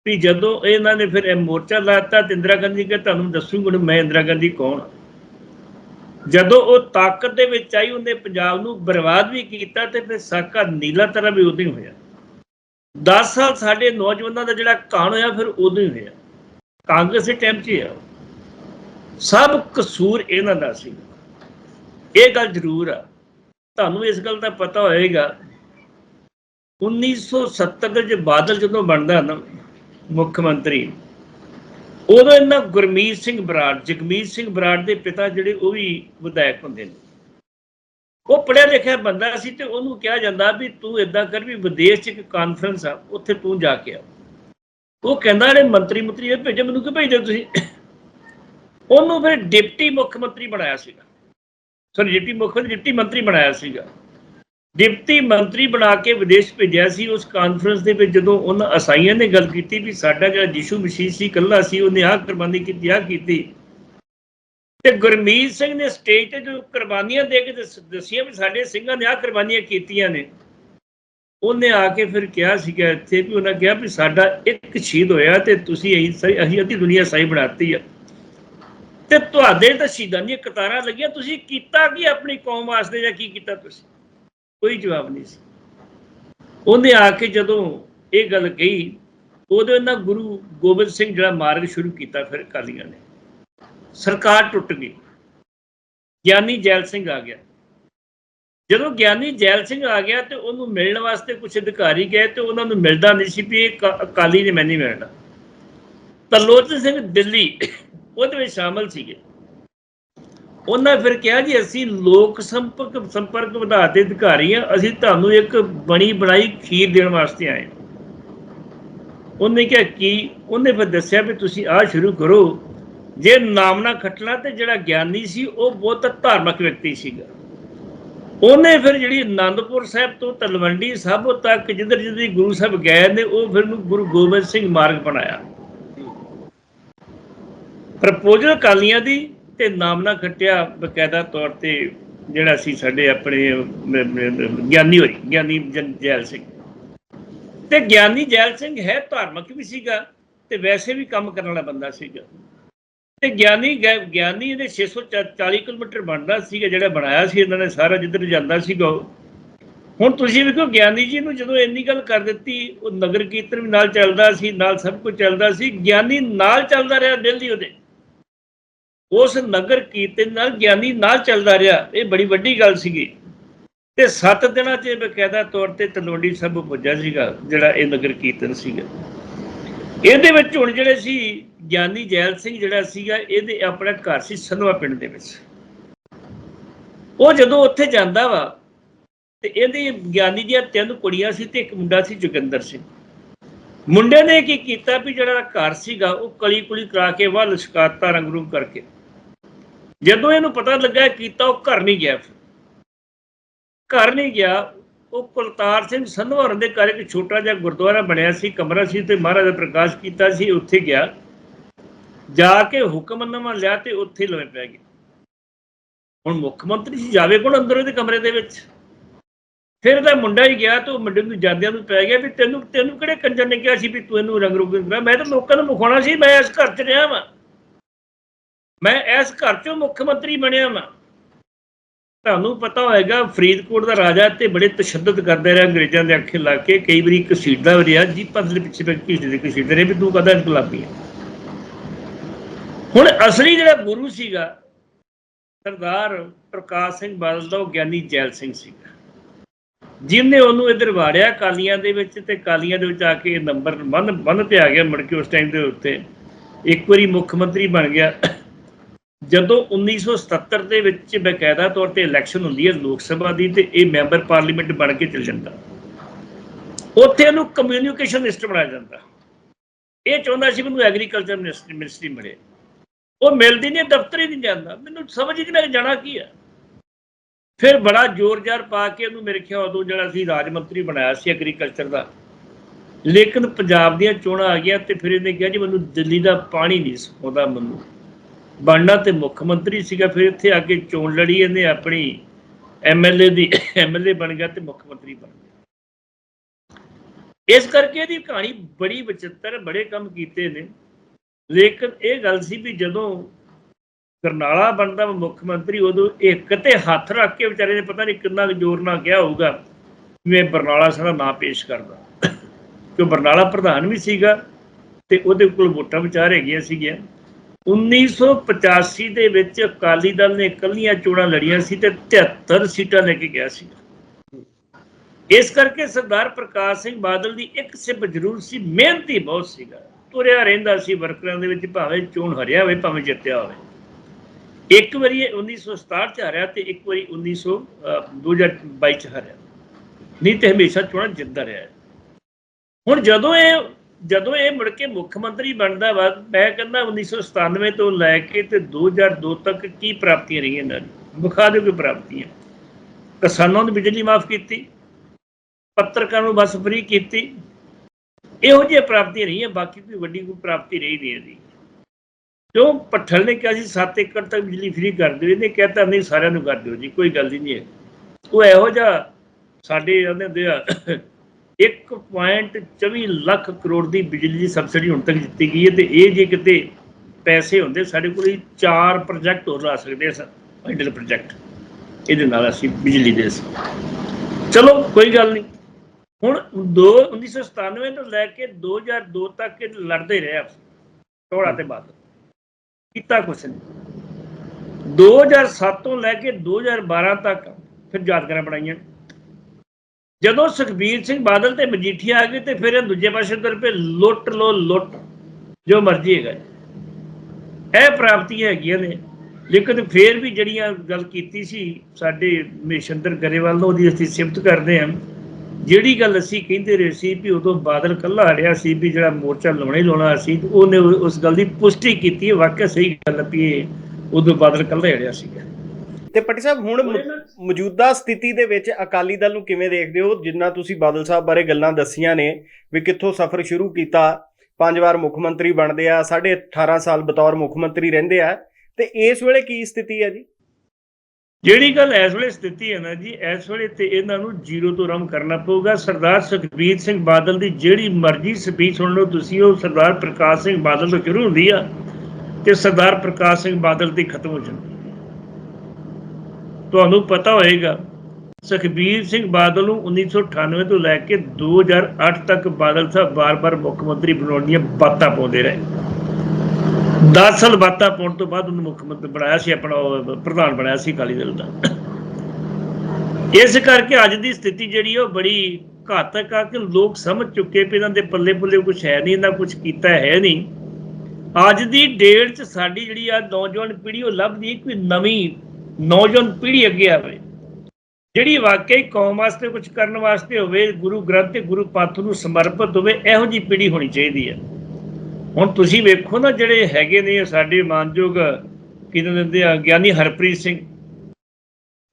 ਵੀ ਜਦੋਂ ਇਹਨਾਂ ਨੇ ਫਿਰ ਇਹ ਮੋਰਚਾ ਲਾਤਾ ਤੇ ਇੰਦਰਾ ਗਾਂਧੀ ਕਿ ਤੁਹਾਨੂੰ ਦੱਸੂਗਾ ਮੈਂ ਇੰਦਰਾ ਗਾਂਧੀ ਕੌਣ ਹਾਂ। ਜਦੋਂ ਉਹ ਤਾਕਤ ਦੇ ਵਿੱਚ ਆਈ, ਉਹਨੇ ਪੰਜਾਬ ਨੂੰ ਬਰਬਾਦ ਵੀ ਕੀਤਾ ਤੇ ਫਿਰ ਸਾਕਾ ਨੀਲਾ ਤਰ੍ਹਾਂ ਵੀ ਉਦੋਂ ਹੀ ਹੋਇਆ। 10 ਸਾਲ ਸਾਡੇ ਨੌਜਵਾਨਾਂ ਦਾ ਜਿਹੜਾ ਕਾਣ ਹੋਇਆ, ਫਿਰ ਉਦੋਂ ਹੀ ਹੋਇਆ। ਕਾਂਗਰਸ ਦੇ ਟਾਈਮ 'ਚ ਹੀ ਆ ਸਭ ਕਸੂਰ ਇਹਨਾਂ ਦਾ ਸੀ ਇਹ ਗੱਲ ਜ਼ਰੂਰ ਆ। ਤੁਹਾਨੂੰ ਇਸ ਗੱਲ ਦਾ ਪਤਾ ਹੋਏਗਾ। 1970 ਦੇ ਵਿੱਚ ਬਾਦਲ ਜਦੋਂ ਬਣਦਾ ਨਾ ਮੁੱਖ ਮੰਤਰੀ, ਉਦੋਂ ਇਹਨਾਂ ਗੁਰਮੀਤ ਸਿੰਘ ਬਰਾੜ, ਜਗਮੀਤ ਸਿੰਘ ਬਰਾੜ ਦੇ ਪਿਤਾ ਜਿਹੜੇ ਉਹ ਵੀ ਵਿਧਾਇਕ ਹੁੰਦੇ ਨੇ। ਉਹ ਪੜਿਆ ਲਿਖਿਆ ਬੰਦਾ ਸੀ ਤੇ ਉਹਨੂੰ ਕਿਹਾ ਜਾਂਦਾ ਵੀ ਤੂੰ ਇਦਾਂ ਕਰ ਵੀ ਵਿਦੇਸ਼ 'ਚ ਇੱਕ ਕਾਨਫਰੰਸ ਆ, ਉੱਥੇ ਤੂੰ ਜਾ ਕੇ ਆ। ਉਹ ਕਹਿੰਦਾ ਜਿਹੜੇ ਮੰਤਰੀ ਮੰਤਰੀ ਇਹ ਭੇਜੇ, ਮੈਨੂੰ ਕਿਉਂ ਭੇਜਦੇ ਤੁਸੀਂ? ਉਹਨੂੰ ਫਿਰ ਡਿਪਟੀ ਮੁੱਖ ਮੰਤਰੀ ਬਣਾਇਆ ਸੀਗਾ। ਸੌਰੀ, ਡਿਪਟੀ ਮੁੱਖ ਡਿਪਟੀ ਮੰਤਰੀ ਬਣਾਇਆ ਸੀਗਾ। ਡਿਪਟੀ ਮੰਤਰੀ ਬਣਾ ਕੇ ਵਿਦੇਸ਼ ਭੇਜਿਆ ਸੀ, ਉਸ ਕਾਨਫਰੰਸ ਦੇ ਵਿੱਚ ਜਦੋਂ ਉਹਨਾਂ ਅਸਾਈਆਂ ਨੇ ਗੱਲ ਕੀਤੀ ਵੀ ਸਾਡਾ ਜਿਹੜਾ ਯਿਸੂ ਮਸੀਹ ਸੀ, ਇਕੱਲਾ ਸੀ, ਉਹਨੇ ਆਹ ਕੁਰਬਾਨੀ ਕੀਤੀ, ਆਹ ਕੀਤੀ। ਤੇ ਗੁਰਮੀਤ ਸਿੰਘ ਨੇ ਸਟੇਜ ਤੇ ਜੋ ਕੁਰਬਾਨੀਆਂ ਦੇ ਕੇ ਦੱਸ- ਦੱਸੀਆਂ ਵੀ ਸਾਡੇ ਸਿੰਘਾਂ ਨੇ ਆਹ ਕੁਰਬਾਨੀਆਂ ਕੀਤੀਆਂ ਨੇ। ਉਹਨੇ ਆ ਕੇ ਫਿਰ ਕਿਹਾ ਸੀਗਾ ਇੱਥੇ ਵੀ, ਉਹਨਾਂ ਕਿਹਾ ਵੀ ਸਾਡਾ ਇੱਕ ਸ਼ਹੀਦ ਹੋਇਆ ਤੇ ਤੁਸੀਂ ਅਸੀਂ ਸਹੀ- ਅਸੀਂ ਅੱਧੀ ਦੁਨੀਆ ਸਹੀ ਬਣਾਤੀ ਆ। ਤੇ ਤੁਹਾਡੇ ਤਾਂ ਸ਼ਹੀਦਾਂ ਦੀਆਂ ਕਤਾਰਾਂ ਲੱਗੀਆਂ, ਤੁਸੀਂ ਕੀਤਾ ਕੀ ਆਪਣੀ ਕੌਮ ਵਾਸਤੇ ਜਾਂ ਕੀ ਕੀਤਾ ਤੁਸੀਂ? ਕੋਈ ਜਵਾਬ ਨਹੀਂ ਸੀ। ਉਹਨੇ ਆ ਕੇ ਜਦੋਂ ਇਹ ਗੱਲ ਕਹੀ, ਉਹਦੇ ਨਾਲ ਗੁਰੂ ਗੋਬਿੰਦ ਸਿੰਘ ਜਿਹੜਾ ਮਾਰਗ ਸ਼ੁਰੂ ਕੀਤਾ ਫਿਰ ਅਕਾਲੀਆਂ ਨੇ। ਸਰਕਾਰ ਟੁੱਟ ਗਈ। ਗਿਆਨੀ ਜੈਲ ਸਿੰਘ ਆ ਗਿਆ। ਜਦੋਂ ਗਿਆਨੀ ਜੈਲ ਸਿੰਘ ਆ ਗਿਆ ਤੇ ਉਹਨੂੰ ਮਿਲਣ ਵਾਸਤੇ ਕੁਝ ਅਧਿਕਾਰੀ ਗਏ ਤੇ ਉਹਨਾਂ ਨੂੰ ਮਿਲਦਾ ਨਹੀਂ ਸੀ ਵੀ ਇਹ ਅਕਾਲੀ ਨੇ ਮੈਨੂੰ ਨਹੀਂ ਮਿਲਣਾ। ਤਾਂ ਸਿੰਘ ਦਿੱਲੀ ਉਹਦੇ ਵਿੱਚ ਸ਼ਾਮਲ ਸੀਗੇ। ਉਹਨਾਂ ਫਿਰ ਕਿਹਾ ਜੀ, ਅਸੀਂ ਲੋਕ ਸੰਪਰਕ ਸੰਪਰਕ ਵਿਭਾਗ ਦੇ ਅਧਿਕਾਰੀ ਆ ਅਸੀਂ ਤੁਹਾਨੂੰ ਇੱਕ ਬਣੀ ਬਣਾਈ ਖੀਰ ਦੇਣ ਵਾਸਤੇ ਆਏ ਉਹਨੇ ਕਿਹਾ ਕਿ ਉਹਨੇ ਫਿਰ ਦੱਸਿਆ ਵੀ ਤੁਸੀਂ ਆਹ ਸ਼ੁਰੂ ਕਰੋ। ਜੇ ਨਾਮਨਾ ਨਾ ਤੇ ਜਿਹੜਾ ਗਿਆਨੀ ਸੀ, ਉਹ ਬਹੁਤ ਧਾਰਮਿਕ ਵਿਅਕਤੀ ਸੀਗਾ। ਉਹਨੇ ਫਿਰ ਜਿਹੜੀ ਆਨੰਦਪੁਰ ਸਾਹਿਬ ਤੋਂ ਤਲਵੰਡੀ ਸਾਬੋ ਤੱਕ ਜਿੱਧਰ ਜਿੱਧਰ ਗੁਰੂ ਸਾਹਿਬ ਗਏ ਨੇ, ਉਹ ਫਿਰ ਨੂੰ ਗੁਰੂ ਗੋਬਿੰਦ ਸਿੰਘ ਮਾਰਗ ਬਣਾਇਆ। ਪ੍ਰਪੋਜ਼ਲ ਕਾਲੀਆਂ ਦੀ ਤੇ ਨਾਮ ਨਾ ਖੱਟਿਆ ਬਕਾਇਦਾ ਤੌਰ ਤੇ ਜਿਹੜਾ ਸੀ ਸਾਡੇ ਆਪਣੇ ਗਿਆਨੀ ਹੋਈ ਗਿਆਨੀ ਜੈਲ ਸਿੰਘ। ਤੇ ਗਿਆਨੀ ਜੈਲ ਸਿੰਘ ਹੈ ਧਾਰਮਿਕ ਵੀ ਸੀਗਾ ਤੇ ਵੈਸੇ ਵੀ ਕੰਮ ਕਰਨ ਵਾਲਾ ਬੰਦਾ ਸੀਗਾ। ਤੇ ਗਿਆਨੀ ਗੈ- ਗਿਆਨੀ ਇਹਦੇ 640 ਕਿਲੋਮੀਟਰ ਬਣਦਾ ਸੀਗਾ, ਜਿਹੜਾ ਬਣਾਇਆ ਸੀ ਇਹਨਾਂ ਨੇ, ਸਾਰਾ ਜਿੱਧਰ ਜਾਂਦਾ ਸੀਗਾ ਉਹ। ਹੁਣ ਤੁਸੀਂ ਵੇਖੋ, ਗਿਆਨੀ ਜੀ ਨੂੰ ਜਦੋਂ ਇੰਨੀ ਗੱਲ ਕਰ ਦਿੱਤੀ, ਉਹ ਨਗਰ ਕੀਰਤਨ ਵੀ ਨਾਲ ਚੱਲਦਾ ਸੀ, ਨਾਲ ਸਭ ਕੁਝ ਚੱਲਦਾ ਸੀ, ਗਿਆਨੀ ਨਾਲ ਚੱਲਦਾ ਰਿਹਾ ਦਿੱਲੀ ਉਹਦੇ। ਉਸ ਨਗਰ ਕੀਰਤਨ ਨਾਲ ਗਿਆਨੀ ਨਾਲ ਚੱਲਦਾ ਰਿਹਾ। ਇਹ ਬੜੀ ਵੱਡੀ ਗੱਲ ਸੀਗੀ। ਤੇ 7 ਦਿਨਾਂ 'ਚ ਬਕਾਇਦਾ ਤੌਰ ਤੇ ਤਲਵੰਡੀ ਸਭ ਪੁੱਜਾ ਸੀਗਾ, ਜਿਹੜਾ ਇਹ ਨਗਰ ਕੀਰਤਨ ਸੀਗਾ। ਇਹਦੇ ਵਿੱਚ ਹੁਣ ਜਿਹੜੇ ਸੀ, ਗਿਆਨੀ ਜੈਲ ਸਿੰਘ ਜਿਹੜਾ ਸੀਗਾ, ਇਹਦੇ ਆਪਣਾ ਘਰ ਸੀ ਸੰਧਵਾ ਪਿੰਡ ਦੇ ਵਿੱਚ। ਉਹ ਜਦੋਂ ਉੱਥੇ ਜਾਂਦਾ ਵਾ, ਤੇ ਇਹਦੀ ਗਿਆਨੀ ਦੀਆਂ ਤਿੰਨ ਕੁੜੀਆਂ ਸੀ ਤੇ ਇੱਕ ਮੁੰਡਾ ਸੀ ਜੋਗਿੰਦਰ ਸਿੰਘ। ਮੁੰਡੇ ਨੇ ਕੀ ਕੀਤਾ ਵੀ ਜਿਹੜਾ ਘਰ ਸੀਗਾ, ਉਹ ਕਲੀ ਕੁਲੀ ਕਰਾ ਕੇ ਵਾ ਲਸ਼ਕਾਤਾ ਰੰਗ ਰੂਪ ਕਰਕੇ। ਜਦੋਂ ਇਹਨੂੰ ਪਤਾ ਲੱਗਾ ਕੀਤਾ, ਉਹ ਘਰ ਨਹੀਂ ਗਿਆ ਫਿਰ। ਘਰ ਨਹੀਂ ਗਿਆ, ਉਹ ਕੁਲਤਾਰ ਸਿੰਘ ਸੰਧਵਾਰਨ ਦੇ ਘਰ ਇੱਕ ਛੋਟਾ ਜਿਹਾ ਗੁਰਦੁਆਰਾ ਬਣਿਆ ਸੀ, ਕਮਰਾ ਸੀ ਤੇ ਮਹਾਰਾਜ ਦਾ ਪ੍ਰਕਾਸ਼ ਕੀਤਾ ਸੀ, ਉੱਥੇ ਗਿਆ। ਜਾ ਕੇ ਹੁਕਮਨਾਮਾ ਲਿਆ ਤੇ ਉੱਥੇ ਲਵੇਂ ਪੈ ਗਿਆ। ਹੁਣ ਮੁੱਖ ਮੰਤਰੀ ਜੀ ਜਾਵੇ ਕੋਣ ਅੰਦਰ ਉਹਦੇ ਕਮਰੇ ਦੇ ਵਿੱਚ। ਫਿਰ ਇਹਦਾ ਮੁੰਡਾ ਹੀ ਗਿਆ ਤੇ ਉਹ ਮੁੰਡੇ ਨੂੰ ਜਾਂਦਿਆਂ ਨੂੰ ਪੈ ਗਿਆ ਵੀ ਤੈਨੂੰ ਤੈਨੂੰ ਕਿਹੜੇ ਕੰਜਰ ਨੇ ਕਿਹਾ ਸੀ ਵੀ ਤੂੰ ਇਹਨੂੰ ਰੰਗ ਰੂਪ ਕਰਾ ਮੈਂ ਤਾਂ ਲੋਕਾਂ ਨੂੰ ਮੁਖਾਉਣਾ ਸੀ, ਮੈਂ ਇਸ ਘਰ 'ਚ ਰਿਹਾ ਵਾਂ। ਮੈਂ ਇਸ ਘਰ 'ਚੋਂ ਮੁੱਖ ਮੰਤਰੀ ਬਣਿਆ ਵਾਂ। ਤੁਹਾਨੂੰ ਪਤਾ ਹੋਏਗਾ, ਫਰੀਦਕੋਟ ਦਾ ਰਾਜਾ ਤੇ ਬੜੇ ਤਸ਼ੱਦਦ ਕਰਦੇ ਰਿਹਾ, ਅੰਗਰੇਜ਼ਾਂ ਦੇ ਅੱਖੇ ਲਾ ਕੇ, ਕਈ ਵਾਰੀ ਘਸੀਟਦਾ ਵੀ ਰਿਹਾ ਜੀ ਦੇ ਪਿੱਛੇ ਪੈ ਕੇ ਘਸੀਟਦੇ ਘਸੀਟਦੇ ਰਹੇ ਵੀ ਤੂੰ ਕਦਾ ਇਨਕਲਾਬੀ ਹੈ? ਹੁਣ ਅਸਲੀ ਜਿਹੜਾ ਗੁਰੂ ਸੀਗਾ, ਸਰਦਾਰ ਪ੍ਰਕਾਸ਼ ਸਿੰਘ ਬਾਦਲ ਦਾ ਉਹ ਗਿਆਨੀ ਜੈਲ ਸਿੰਘ ਸੀਗਾ। ਜਿਹਨੇ ਉਹਨੂੰ ਇਧਰ ਵਾੜਿਆ ਕਾਲੀਆਂ ਦੇ ਵਿੱਚ ਤੇ ਕਾਲੀਆਂ ਦੇ ਵਿੱਚ ਆ ਕੇ ਨੰਬਰ 1 1 ਤੇ ਆ ਗਿਆ ਮੁੜ ਕੇ ਉਸ ਟਾਈਮ ਦੇ ਉੱਤੇ। ਇੱਕ ਵਾਰੀ ਮੁੱਖ ਮੰਤਰੀ ਬਣ ਗਿਆ। ਜਦੋਂ 1977 ਦੇ ਵਿੱਚ ਬਕਾਇਦਾ ਤੌਰ ਤੇ ਇਲੈਕਸ਼ਨ ਹੁੰਦੀ ਹੈ ਲੋਕ ਸਭਾ ਦੀ ਤੇ ਇਹ ਮੈਂਬਰ ਪਾਰਲੀਮੈਂਟ ਬਣ ਕੇ ਚਲ ਜਾਂਦਾ। ਉੱਥੇ ਇਹਨੂੰ ਕਮਿਊਨੀਕੇਸ਼ਨ ਮਿਨਿਸਟਰ ਬਣਾਇਆ ਜਾਂਦਾ। ਇਹ ਚਾਹੁੰਦਾ ਸੀ ਮੈਨੂੰ ਐਗਰੀਕਲਚਰ ਮਿਨਿਸਟਰੀ ਮਿਲੇ। ਉਹ ਮਿਲਦੀ ਨਹੀਂ, ਦਫ਼ਤਰ ਹੀ ਨਹੀਂ ਜਾਂਦਾ। ਮੈਨੂੰ ਸਮਝ ਹੀ ਨਹੀਂ ਜਾਣਾ ਕੀ ਹੈ। ਫਿਰ ਬੜਾ ਜ਼ੋਰ-ਜ਼ਾਰ ਪਾ ਕੇ ਉਹਨੂੰ ਮੇਰੇ ਖਿਆਲ ਉਦੋਂ ਜਿਹੜਾ ਸੀ ਰਾਜ ਮੰਤਰੀ ਬਣਾਇਆ ਸੀ ਐਗਰੀਕਲਚਰ ਦਾ। ਲੇਕਿਨ ਪੰਜਾਬ ਦੀਆਂ ਚੋਣਾਂ ਆ ਗਿਆ ਤੇ ਫਿਰ ਇਹਨੇ ਕਿਹਾ ਜੀ ਮੈਨੂੰ ਦਿੱਲੀ ਦਾ ਪਾਣੀ ਨਹੀਂ ਸੁਣਦਾ ਮੈਨੂੰ। ਬਣਨਾ ਤੇ ਮੁੱਖ ਮੰਤਰੀ ਸੀਗਾ, ਫਿਰ ਇੱਥੇ ਆ ਕੇ ਚੋਣ ਲੜੀ, ਇਹਨੇ ਆਪਣੀ ਐਮਐਲਏ ਦੀ ਐਮਐਲਏ ਬਣ ਗਿਆ ਤੇ ਮੁੱਖ ਮੰਤਰੀ ਬਣ ਗਿਆ। ਇਸ ਕਰਕੇ ਇਹਦੀ ਕਹਾਣੀ ਬੜੀ ਵਿਚਿੱਤਰ, ਬੜੇ ਕੰਮ ਕੀਤੇ ਨੇ। ਲੇਕਿਨ ਇਹ ਗੱਲ ਸੀ ਵੀ ਜਦੋਂ ਕਰਨਾਲਾ ਬਣਦਾ ਮੁੱਖ ਮੰਤਰੀ, ਉਦੋਂ ਇੱਕ ਤੇ ਹੱਥ ਰੱਖ ਕੇ ਵਿਚਾਰੇ ਨੇ ਪਤਾ ਨਹੀਂ ਕਿੰਨਾ ਕੁ ਜ਼ੋਰ ਨਾਲ ਕਿਹਾ ਹੋਊਗਾ ਵੀ ਮੈਂ ਬਰਨਾਲਾ ਸਾਡਾ ਨਾਂ ਪੇਸ਼ ਕਰਦਾ। ਕਿਉਂ ਬਰਨਾਲਾ ਪ੍ਰਧਾਨ ਵੀ ਸੀਗਾ ਤੇ ਉਹਦੇ ਕੋਲ ਵੋਟਾਂ ਵਿਚਾਰ ਹੈਗੀਆਂ ਸੀਗੀਆਂ। 1985 ਦੇ ਵਿੱਚ ਅਕਾਲੀ ਦਲ ਨੇ ਇਕੱਲੀਆਂ ਚੋਣਾਂ ਲੜੀਆਂ ਸੀ ਤੇ 73 ਸੀਟਾਂ ਲੈ ਕੇ ਗਿਆ ਸੀ। ਇਸ ਕਰਕੇ ਸਰਦਾਰ ਪ੍ਰਕਾਸ਼ ਸਿੰਘ ਬਾਦਲ ਦੀ ਇੱਕ ਸਿਪ ਜ਼ਰੂਰ ਸੀ, ਮਿਹਨਤੀ ਬਹੁਤ ਸੀਗਾ। ਤੁਰਿਆ ਰਹਿੰਦਾ ਸੀ ਵਰਕਰਾਂ ਦੇ ਵਿੱਚ, ਭਾਵੇਂ ਚੋਣ ਹਰਿਆ ਹੋਵੇ, ਭਾਵੇਂ ਜਿੱਤਿਆ ਹੋਵੇ। ਇੱਕ ਵਾਰੀ ਇਹ 1967 ਚ ਹਾਰਿਆ ਤੇ ਇੱਕ ਵਾਰੀ 1900 ਅਹ 2022 ਚ ਹਾਰਿਆ। ਨਹੀਂ ਤੇ ਹਮੇਸ਼ਾ ਚੋਣਾਂ ਜਿੱਤਦਾ ਰਿਹਾ। ਹੁਣ ਜਦੋਂ ਇਹ ਜਦੋਂ ਇਹ ਮੁੜ ਕੇ ਮੁੱਖ ਮੰਤਰੀ ਬਣਦਾ ਵਾ, ਮੈਂ ਕਹਿੰਦਾ 1997 ਤੋਂ ਲੈ ਕੇ ਤੇ 2002 ਤੱਕ ਕੀ ਪ੍ਰਾਪਤੀਆਂ ਰਹੀਆਂ ਇਹਨਾਂ ਦੀ ਵਿਖਾ ਦਿਓ ਕੋਈ ਪ੍ਰਾਪਤੀਆਂ। ਕਿਸਾਨਾਂ ਨੂੰ ਬਿਜਲੀ ਮਾਫ ਕੀਤੀ, ਪੱਤਰਕਾਰਾਂ ਨੂੰ ਬੱਸ ਫਰੀ ਕੀਤੀ। ਇਹੋ ਜਿਹੀਆਂ ਪ੍ਰਾਪਤੀਆਂ ਰਹੀਆਂ, ਬਾਕੀ ਕੋਈ ਵੱਡੀ ਕੋਈ ਪ੍ਰਾਪਤੀ ਰਹੀ ਨਹੀਂ ਇਹਦੀ। ਕਿਉਂ? ਪੱਠਲ ਨੇ ਕਿਹਾ ਸੀ 7 ਏਕੜ ਤੱਕ ਬਿਜਲੀ ਫ੍ਰੀ ਕਰ ਦਿਓ। ਇਹਨੇ ਕਹਿਤਾ ਨਹੀਂ, ਸਾਰਿਆਂ ਨੂੰ ਕਰ ਦਿਓ ਜੀ, ਕੋਈ ਗੱਲ ਨਹੀਂ ਹੈ। ਉਹ ਇਹੋ ਜਿਹਾ ਸਾਡੇ ਉਹਨੇ ਦੇ 1.24 ਲੱਖ ਕਰੋੜ ਦੀ ਬਿਜਲੀ ਦੀ ਸਬਸਿਡੀ ਹੁਣ ਤੱਕ ਦਿੱਤੀ ਗਈ ਹੈ ਤੇ ਇਹ ਜੇ ਕਿਤੇ ਪੈਸੇ ਹੁੰਦੇ, ਸਾਡੇ ਕੋਲ ਚਾਰ ਪ੍ਰੋਜੈਕਟ ਹੋਰ ਲਾ ਸਕਦੇ ਸਨ ਹਾਈਡਲ ਪ੍ਰੋਜੈਕਟ ਇਹਦੇ ਨਾਲ ਅਸੀਂ ਬਿਜਲੀ ਦੇ ਸੀ, ਚਲੋ ਕੋਈ ਗੱਲ ਨਹੀਂ। ਹੁਣ 2 1997 ਤੋਂ ਲੈ ਕੇ 2002 ਤੱਕ ਇਹ ਲੜਦੇ ਰਹੇ ਆ। ਥੋੜਾ ਤੇ ਬਾਅਦ ਕੀਤਾ ਕੁਛ ਨਹੀਂ। 2007 ਤੋਂ ਲੈ ਕੇ 2012 ਤੱਕ ਫਿਰ ਯਾਦਗਾਰਾਂ ਬਣਾਈਆਂ। ਜਦੋਂ ਸੁਖਬੀਰ ਸਿੰਘ ਬਾਦਲ ਤੇ ਮਜੀਠੀਆ ਆ ਗਏ ਤੇ ਫਿਰ ਇਹ ਦੂਜੇ ਪਾਸੇ ਤੁਰ ਪਏ, ਲੁੱਟ ਲੋ ਲੁੱਟ, ਜੋ ਮਰਜ਼ੀ ਹੈਗਾ ਇਹ ਪ੍ਰਾਪਤੀਆਂ ਹੈਗੀਆਂ ਨੇ। ਲੇਕਿਨ ਫੇਰ ਵੀ ਜਿਹੜੀਆਂ ਗੱਲ ਕੀਤੀ ਸੀ ਸਾਡੇ ਮਹੇਸ਼ੰਦਰ ਗਰੇਵਾਲ ਨੂੰ ਉਹਦੀ ਅਸੀਂ ਸਿਫਤ ਕਰਦੇ ਹਾਂ। ਜਿਹੜੀ ਗੱਲ ਅਸੀਂ ਕਹਿੰਦੇ ਰਹੇ ਸੀ ਵੀ ਉਦੋਂ ਬਾਦਲ ਕੱਲਾ ਹੜਿਆ ਸੀ ਵੀ ਜਿਹੜਾ ਮੋਰਚਾ ਲਾਉਣਾ ਹੀ ਲਾਉਣਾ ਸੀ, ਉਹਨੇ ਉਸ ਗੱਲ ਦੀ ਪੁਸ਼ਟੀ ਕੀਤੀ ਵਾਕਿਆ ਸਹੀ ਗੱਲ ਵੀ ਉਦੋਂ ਬਾਦਲ ਕੱਲਾ ਹੜਿਆ ਸੀਗਾ। ਤੇ ਪੱਟੀ ਸਾਹਿਬ ਹੁਣ ਮ- ਮੌਜੂਦਾ ਸਥਿਤੀ ਦੇ ਵਿੱਚ ਅਕਾਲੀ ਦਲ ਨੂੰ ਕਿਵੇਂ ਦੇਖਦੇ ਹੋ? ਜਿੰਨਾ ਤੁਸੀਂ ਬਾਦਲ ਸਾਹਿਬ ਬਾਰੇ ਗੱਲਾਂ ਦੱਸੀਆਂ ਨੇ ਵੀ ਕਿੱਥੋਂ ਸਫ਼ਰ ਸ਼ੁਰੂ ਕੀਤਾ ਪੰਜ ਵਾਰ ਮੁੱਖ ਮੰਤਰੀ ਬਣਦੇ ਆ ਸਾਢੇ 18 ਸਾਲ ਬਤੌਰ ਮੁੱਖ ਮੰਤਰੀ ਰਹਿੰਦੇ ਆ ਤੇ ਇਸ ਵੇਲੇ ਕੀ ਸਥਿਤੀ ਹੈ ਜੀ? ਜਿਹੜੀ ਗੱਲ ਇਸ ਵੇਲੇ ਸਥਿਤੀ ਹੈ ਨਾ ਜੀ ਇਸ ਵੇਲੇ ਤੇ ਇਹਨਾਂ ਨੂੰ ਜ਼ੀਰੋ ਤੋਂ ਆਰੰਭ ਕਰਨਾ ਪਊਗਾ। ਸਰਦਾਰ ਸੁਖਬੀਰ ਸਿੰਘ ਬਾਦਲ ਦੀ ਜਿਹੜੀ ਮਰਜ਼ੀ ਸਪੀਚ ਸੁਣ ਲਓ ਤੁਸੀਂ ਉਹ ਸਰਦਾਰ ਪ੍ਰਕਾਸ਼ ਸਿੰਘ ਬਾਦਲ ਤੋਂ ਸ਼ੁਰੂ ਹੁੰਦੀ ਆ ਤੇ ਸਰਦਾਰ ਪ੍ਰਕਾਸ਼ ਸਿੰਘ ਬਾਦਲ ਤੇ ਖਤਮ ਹੋ ਜਾਂਦੀ ਤੁਹਾਨੂੰ ਪਤਾ ਹੋਏਗਾ, ਸੁਖਬੀਰ ਸਿੰਘ ਬਾਦਲ ਨੂੰ 1998 ਤੋਂ ਲੈ ਕੇ 2008 ਤੱਕ ਬਾਦਲ ਸਾਹਿਬ ਬਾਰ-ਬਾਰ ਮੁੱਖ ਮੰਤਰੀ ਬਣਾਉਣ ਦੀਆਂ ਬਾਤਾਂ ਪਾਉਂਦੇ ਰਹੇ। 10 ਸਾਲ ਬਾਤਾਂ ਪਾਉਣ ਤੋਂ ਬਾਅਦ ਉਹਨੂੰ ਮੁੱਖ ਮੰਤਰੀ ਬਣਾਇਆ ਸੀ, ਆਪਣਾ ਪ੍ਰਧਾਨ ਬਣਾਇਆ ਸੀ ਅਕਾਲੀ ਦਲ ਦਾ। ਇਸ ਕਰਕੇ ਅੱਜ ਦੀ ਸਥਿਤੀ ਜਿਹੜੀ ਉਹ ਬੜੀ ਘਾਤਕ ਆ ਕਿ ਲੋਕ ਸਮਝ ਚੁੱਕੇ ਵੀ ਇਹਨਾਂ ਦੇ ਪੱਲੇ ਪੁੱਲੇ ਕੁਝ ਹੈ ਨਹੀਂ, ਇਹਨਾਂ ਕੁਝ ਕੀਤਾ ਹੈ ਨਹੀਂ। ਅੱਜ ਦੀ ਡੇਟ 'ਚ ਸਾਡੀ ਜਿਹੜੀ ਆ ਨੌਜਵਾਨ ਪੀੜ੍ਹੀ, ਉਹ ਲੱਭਦੀ ਕੋਈ ਨਵੀਂ ਨੌਜਵਾਨ ਪੀੜ੍ਹੀ ਅੱਗੇ ਆਵੇ। ਜਿਹੜੀ ਵਾਕਈ ਕੌਮ ਵਾਸਤੇ ਕੁਝ ਕਰਨ ਵਾਸਤੇ ਹੋਵੇ, ਗੁਰੂ ਗ੍ਰੰਥ ਤੇ ਗੁਰੂ ਪੰਥ ਨੂੰ ਸਮਰਪਿਤ ਹੋਵੇ, ਇਹੋ ਜੀ ਪੀੜ੍ਹੀ ਹੋਣੀ ਚਾਹੀਦੀ ਹੈ। ਹੁਣ ਤੁਸੀਂ ਵੇਖੋ ਨਾ ਜਿਹੜੇ ਹੈਗੇ ਨੇ ਸਾਡੇ ਮਾਨਯੋਗ ਕਿਹਨਾਂ ਦਿੰਦੇ ਆ, ਗਿਆਨੀ ਹਰਪ੍ਰੀਤ ਸਿੰਘ।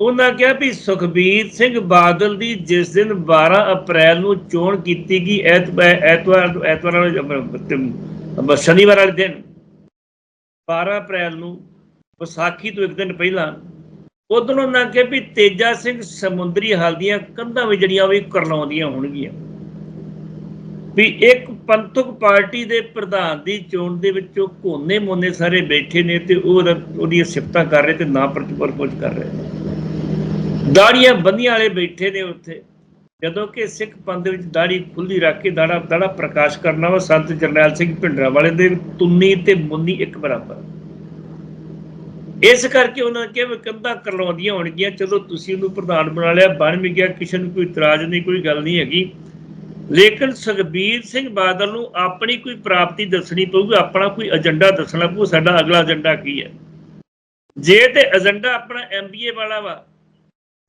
ਉਹਨਾਂ ਕਿਹਾ ਵੀ ਸੁਖਬੀਰ ਸਿੰਘ ਬਾਦਲ ਦੀ ਜਿਸ ਦਿਨ 12 ਅਪ੍ਰੈਲ ਨੂੰ ਚੋਣ ਕੀਤੀ ਗਈ, ਐਤਵਾਰ ਐਤਵਾਰ ਐਤਵਾਰ ਵਾਲੇ ਸ਼ਨੀਵਾਰ ਵਾਲੇ ਦਿਨ 12 ਅਪ੍ਰੈਲ ਨੂੰ ਵਿਸਾਖੀ ਤੋਂ ਇੱਕ ਦਿਨ ਪਹਿਲਾਂ ਉਦੋਂ ਉਹਨਾਂ ਕਿਹਾ ਵੀ ਤੇਜਾ ਸਿੰਘ ਸਮੁੰਦਰੀ ਹਾਲ ਦੀਆਂ ਕੰਧਾਂ ਵੀ ਜਿਹੜੀਆਂ ਉਹ ਕਰਲਾਉਂਦੀਆਂ ਹੋਣਗੀਆਂ। ਵੀ ਇੱਕ ਪੰਥਕ ਪਾਰਟੀ ਦੇ ਪ੍ਰਧਾਨ ਦੀ ਚੋਣ ਦੇ ਵਿੱਚ ਕੋਨੇ ਮੋਨੇ ਸਾਰੇ ਬੈਠੇ ਨੇ ਤੇ ਉਹ ਉਹਦੀਆਂ ਸਿਫਤਾਂ ਕਰ ਰਹੇ ਤੇ ਨਾ ਪ੍ਰਤੀਪਰ ਕੁਝ ਕਰ ਰਹੇ ਦਾੜੀਆਂ ਬੰਦੀਆਂ ਵਾਲੇ ਬੈਠੇ ਨੇ ਉੱਥੇ। ਜਦੋਂ ਕਿ ਸਿੱਖ ਪੰਥ ਵਿੱਚ ਦਾੜੀ ਖੁੱਲੀ ਰੱਖ ਕੇ ਦਾੜਾ ਦਾੜਾ ਪ੍ਰਕਾਸ਼ ਕਰਨਾ ਵਾ। ਸੰਤ ਜਰਨੈਲ ਸਿੰਘ ਭਿੰਡਰਾ ਵਾਲੇ ਦੇ ਤੁੰਨੀ ਤੇ ਮੁੰਨੀ ਇੱਕ ਬਰਾਬਰ। ਇਸ ਕਰਕੇ ਉਹਨਾਂ ਨੇ ਕਿਹਾ ਵੀ ਕੰਧਾਂ ਕਰਲਾਉਂਦੀਆਂ ਹੋਣਗੀਆਂ। ਚਲੋ ਤੁਸੀਂ ਉਹਨੂੰ ਪ੍ਰਧਾਨ ਬਣਾ ਲਿਆ, ਬਣ ਵੀ ਗਿਆ, ਕਿਸੇ ਨੂੰ ਕੋਈ ਇਤਰਾਜ਼ ਨਹੀਂ, ਕੋਈ ਗੱਲ ਨਹੀਂ ਹੈਗੀ। ਲੇਕਿਨ ਸੁਖਬੀਰ ਸਿੰਘ ਬਾਦਲ ਨੂੰ ਆਪਣੀ ਕੋਈ ਪ੍ਰਾਪਤੀ ਦੱਸਣੀ ਪਊਗੀ, ਆਪਣਾ ਕੋਈ ਏਜੰਡਾ ਦੱਸਣਾ ਪਊ ਸਾਡਾ ਅਗਲਾ ਏਜੰਡਾ ਕੀ ਹੈ? ਜੇ ਤੇ ਏਜੰਡਾ ਆਪਣਾ ਐਮਬੀਏ ਵਾਲਾ ਵਾ,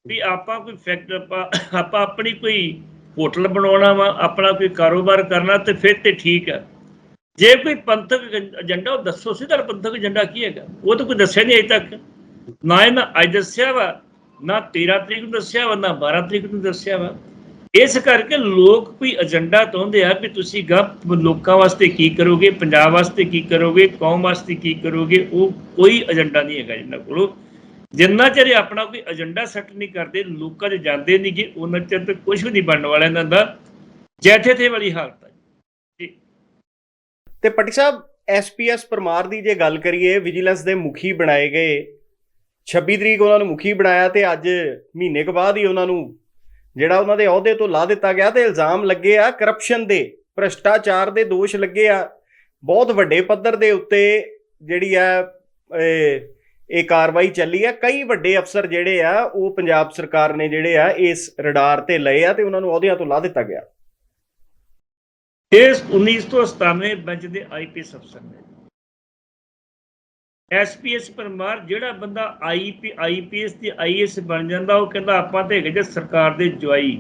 ਵੀ ਆਪਾਂ ਕੋਈ ਫੈਕਟ ਆਪਾਂ ਆਪਾਂ ਆਪਣੀ ਕੋਈ ਹੋਟਲ ਬਣਾਉਣਾ ਵਾ, ਆਪਣਾ ਕੋਈ ਕਾਰੋਬਾਰ ਕਰਨਾ, ਤੇ ਫਿਰ ਤੇ ਠੀਕ ਹੈ। ਜੇ ਕੋਈ ਪੰਥਕ ਏਜੰਡਾ ਉਹ ਦੱਸੋ ਸਿੱਧਾ ਪੰਥਕ ਏਜੰਡਾ ਕੀ ਹੈਗਾ? ਉਹ ਤਾਂ ਕੋਈ ਦੱਸਿਆ ਨਹੀਂ ਅਜੇ ਤੱਕ। ਨਾ ਇਹਨਾਂ ਅੱਜ ਦੱਸਿਆ ਵਾ, ਨਾ 13 ਤਰੀਕ ਨੂੰ ਦੱਸਿਆ ਵਾ, ਨਾ 12 ਤਰੀਕ ਨੂੰ ਦੱਸਿਆ ਵਾ। ਇਸ ਕਰਕੇ ਲੋਕ ਕੋਈ ਏਜੰਡਾ ਚਾਹੁੰਦੇ ਆ ਵੀ ਤੁਸੀਂ ਗਾ, ਲੋਕਾਂ ਵਾਸਤੇ ਕੀ ਕਰੋਗੇ, ਪੰਜਾਬ ਵਾਸਤੇ ਕੀ ਕਰੋਗੇ, ਕੌਮ ਵਾਸਤੇ ਕੀ ਕਰੋਗੇ, ਉਹ ਕੋਈ ਏਜੰਡਾ ਨਹੀਂ ਹੈਗਾ ਜਿੰਨਾ ਕੋਲ। ਜਿੰਨਾ ਚਿਰ ਆਪਣਾ ਕੋਈ ਏਜੰਡਾ ਸੈੱਟ ਨਹੀਂ ਕਰਦੇ, ਲੋਕਾਂ 'ਚ ਜਾਂਦੇ ਨਹੀਂਗੇ ਉਹਨਾਂ ਚਿਰ ਤੇ ਕੁਝ ਵੀ ਨਹੀਂ ਬਣਨ ਵਾਲਾ ਇਹਨਾਂ ਦਾ। ਜੈਥੇ ਥੇ ਵਾਲੀ ਹਾਲਤ ਹੈ ਤੇ ਪੱਟੀ ਸਾਹਿਬ, ਐਸਪੀਐਸ ਪਰਮਾਰ ਦੀ ਜੇ ਗੱਲ ਕਰੀਏ, ਵਿਜੀਲੈਂਸ ਦੇ ਮੁਖੀ ਬਣਾਏ ਗਏ। 26 ਤਰੀਕ ਉਹਨਾਂ ਨੂੰ ਮੁਖੀ ਬਣਾਇਆ ਤੇ ਅੱਜ ਮਹੀਨੇ ਕੁ ਬਾਅਦ ਹੀ ਉਹਨਾਂ ਨੂੰ ਜਿਹੜਾ ਉਹਨਾਂ ਦੇ ਅਹੁਦੇ ਤੋਂ ਲਾ ਦਿੱਤਾ ਗਿਆ ਤੇ ਇਲਜ਼ਾਮ ਲੱਗੇ ਆ ਕਰਪਸ਼ਨ ਦੇ, ਭ੍ਰਸ਼ਟਾਚਾਰ ਦੇ ਦੋਸ਼ ਲੱਗੇ ਆ। ਬਹੁਤ ਵੱਡੇ ਪੱਧਰ ਦੇ ਉੱਤੇ ਜਿਹੜੀ ਆ, ਇਹ ਇਹ ਕਾਰਵਾਈ ਚੱਲੀ ਆ। ਕਈ ਵੱਡੇ ਅਫਸਰ ਜਿਹੜੇ ਆ, ਉਹ ਪੰਜਾਬ ਸਰਕਾਰ ਨੇ ਜਿਹੜੇ ਆ, ਇਸ ਰਡਾਰ ਤੇ ਲਏ ਆ ਤੇ ਉਹਨਾਂ ਨੂੰ ਅਹੁਦਿਆਂ ਤੋਂ ਲਾ ਦਿੱਤਾ ਗਿਆ। ਇਸ 1997 ਬੈਂਚ ਦੇ ਆਈਪੀਐਸ ਅਫਸਰ ਨੇ। ਐਸਪੀਐਸ ਪਰਮਾਰ ਜਿਹੜਾ ਬੰਦਾ ਆਈਪੀ ਆਈਪੀਐਸ ਤੇ ਆਈਐਸ ਬਣ ਜਾਂਦਾ, ਉਹ ਕਹਿੰਦਾ ਆਪਾਂ ਤੇ ਹੈਗੇ ਜੇ ਸਰਕਾਰ ਦੇ ਜਵਾਈ।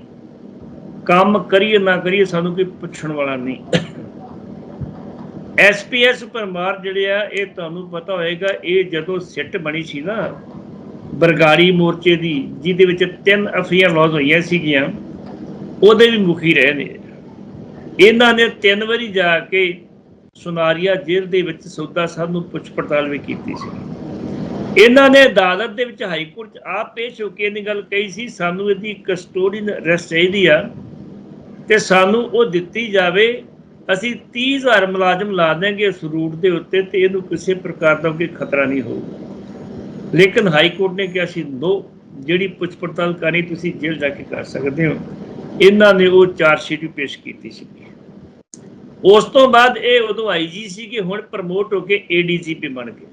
ਕੰਮ ਕਰੀਏ ਨਾ ਕਰੀਏ ਸਾਨੂੰ ਕੋਈ ਪੁੱਛਣ ਵਾਲਾ ਨਹੀਂ। ਐਸਪੀਐਸ ਪਰਮਾਰ ਜਿਹੜੇ ਆ, ਇਹ ਤੁਹਾਨੂੰ ਪਤਾ ਹੋਏਗਾ, ਇਹ ਜਦੋਂ ਸਿੱਟ ਬਣੀ ਸੀ ਨਾ, ਬਰਗਾੜੀ ਮੋਰਚੇ ਦੀ, ਜਿਹਦੇ ਵਿੱਚ ਤਿੰਨ ਅਫੀਆਂ ਲੌਜ ਹੋਈਆਂ ਸੀਗੀਆਂ, ਉਹਦੇ ਵੀ ਮੁਖੀ ਰਹੇ ਨੇ। ਇਹਨਾਂ ਨੇ ਤਿੰਨ ਵਾਰੀ ਜਾ ਕੇ ਸੁਨਾਰੀਆ ਜੇਲ੍ਹ ਦੇ ਵਿੱਚ ਸੌਦਾ ਸਾਹਿਬ ਨੂੰ ਪੁੱਛ ਪੜਤਾਲ ਵੀ ਕੀਤੀ ਸੀ। ਇਹਨਾਂ ਨੇ ਅਦਾਲਤ ਦੇ ਵਿੱਚ ਹਾਈ ਕੋਰਟ 'ਚ ਆਪ ਪੇਸ਼ ਹੋ ਕੇ ਇਹਨੀ ਗੱਲ ਕਹੀ ਸੀ, ਸਾਨੂੰ ਇਹਦੀ ਕਸਟੋਡੀਅਨ ਅਰੈਸਟ ਚਾਹੀਦੀ ਆ ਤੇ ਸਾਨੂੰ ਉਹ ਦਿੱਤੀ ਜਾਵੇ, ਅਸੀਂ 30000 ਮੁਲਾਜ਼ਮ ਲਾ ਦੇਂਗੇ ਇਸ ਰੂਟ ਦੇ ਉੱਤੇ ਤੇ ਇਹਨੂੰ ਕਿਸੇ ਪ੍ਰਕਾਰ ਦਾ ਕੋਈ ਖਤਰਾ ਨਹੀਂ ਹੋਊਗਾ। ਲੇਕਿਨ ਹਾਈ ਕੋਰਟ ਨੇ ਕਿਹਾ ਸੀ ਨੋ ਜਿਹੜੀ ਪੁੱਛ ਪੜਤਾਲ ਕਰਨੀ ਤੁਸੀਂ ਜੇਲ੍ਹ ਜਾ ਕੇ ਕਰ ਸਕਦੇ ਹੋ। ਇਹਨਾਂ ਨੇ ਉਹ ਚਾਰ ਸ਼ੀਟ ਵੀ ਪੇਸ਼ ਕੀਤੀ ਸੀ। ਉਸ ਤੋਂ ਬਾਅਦ ਇਹ ਉਦੋਂ ਆਈਜੀ ਸੀ ਕਿ ਹੁਣ ਪ੍ਰਮੋਟ ਹੋ ਕੇ ਏਡੀਜੀਪੀ ਬਣ ਗਏ।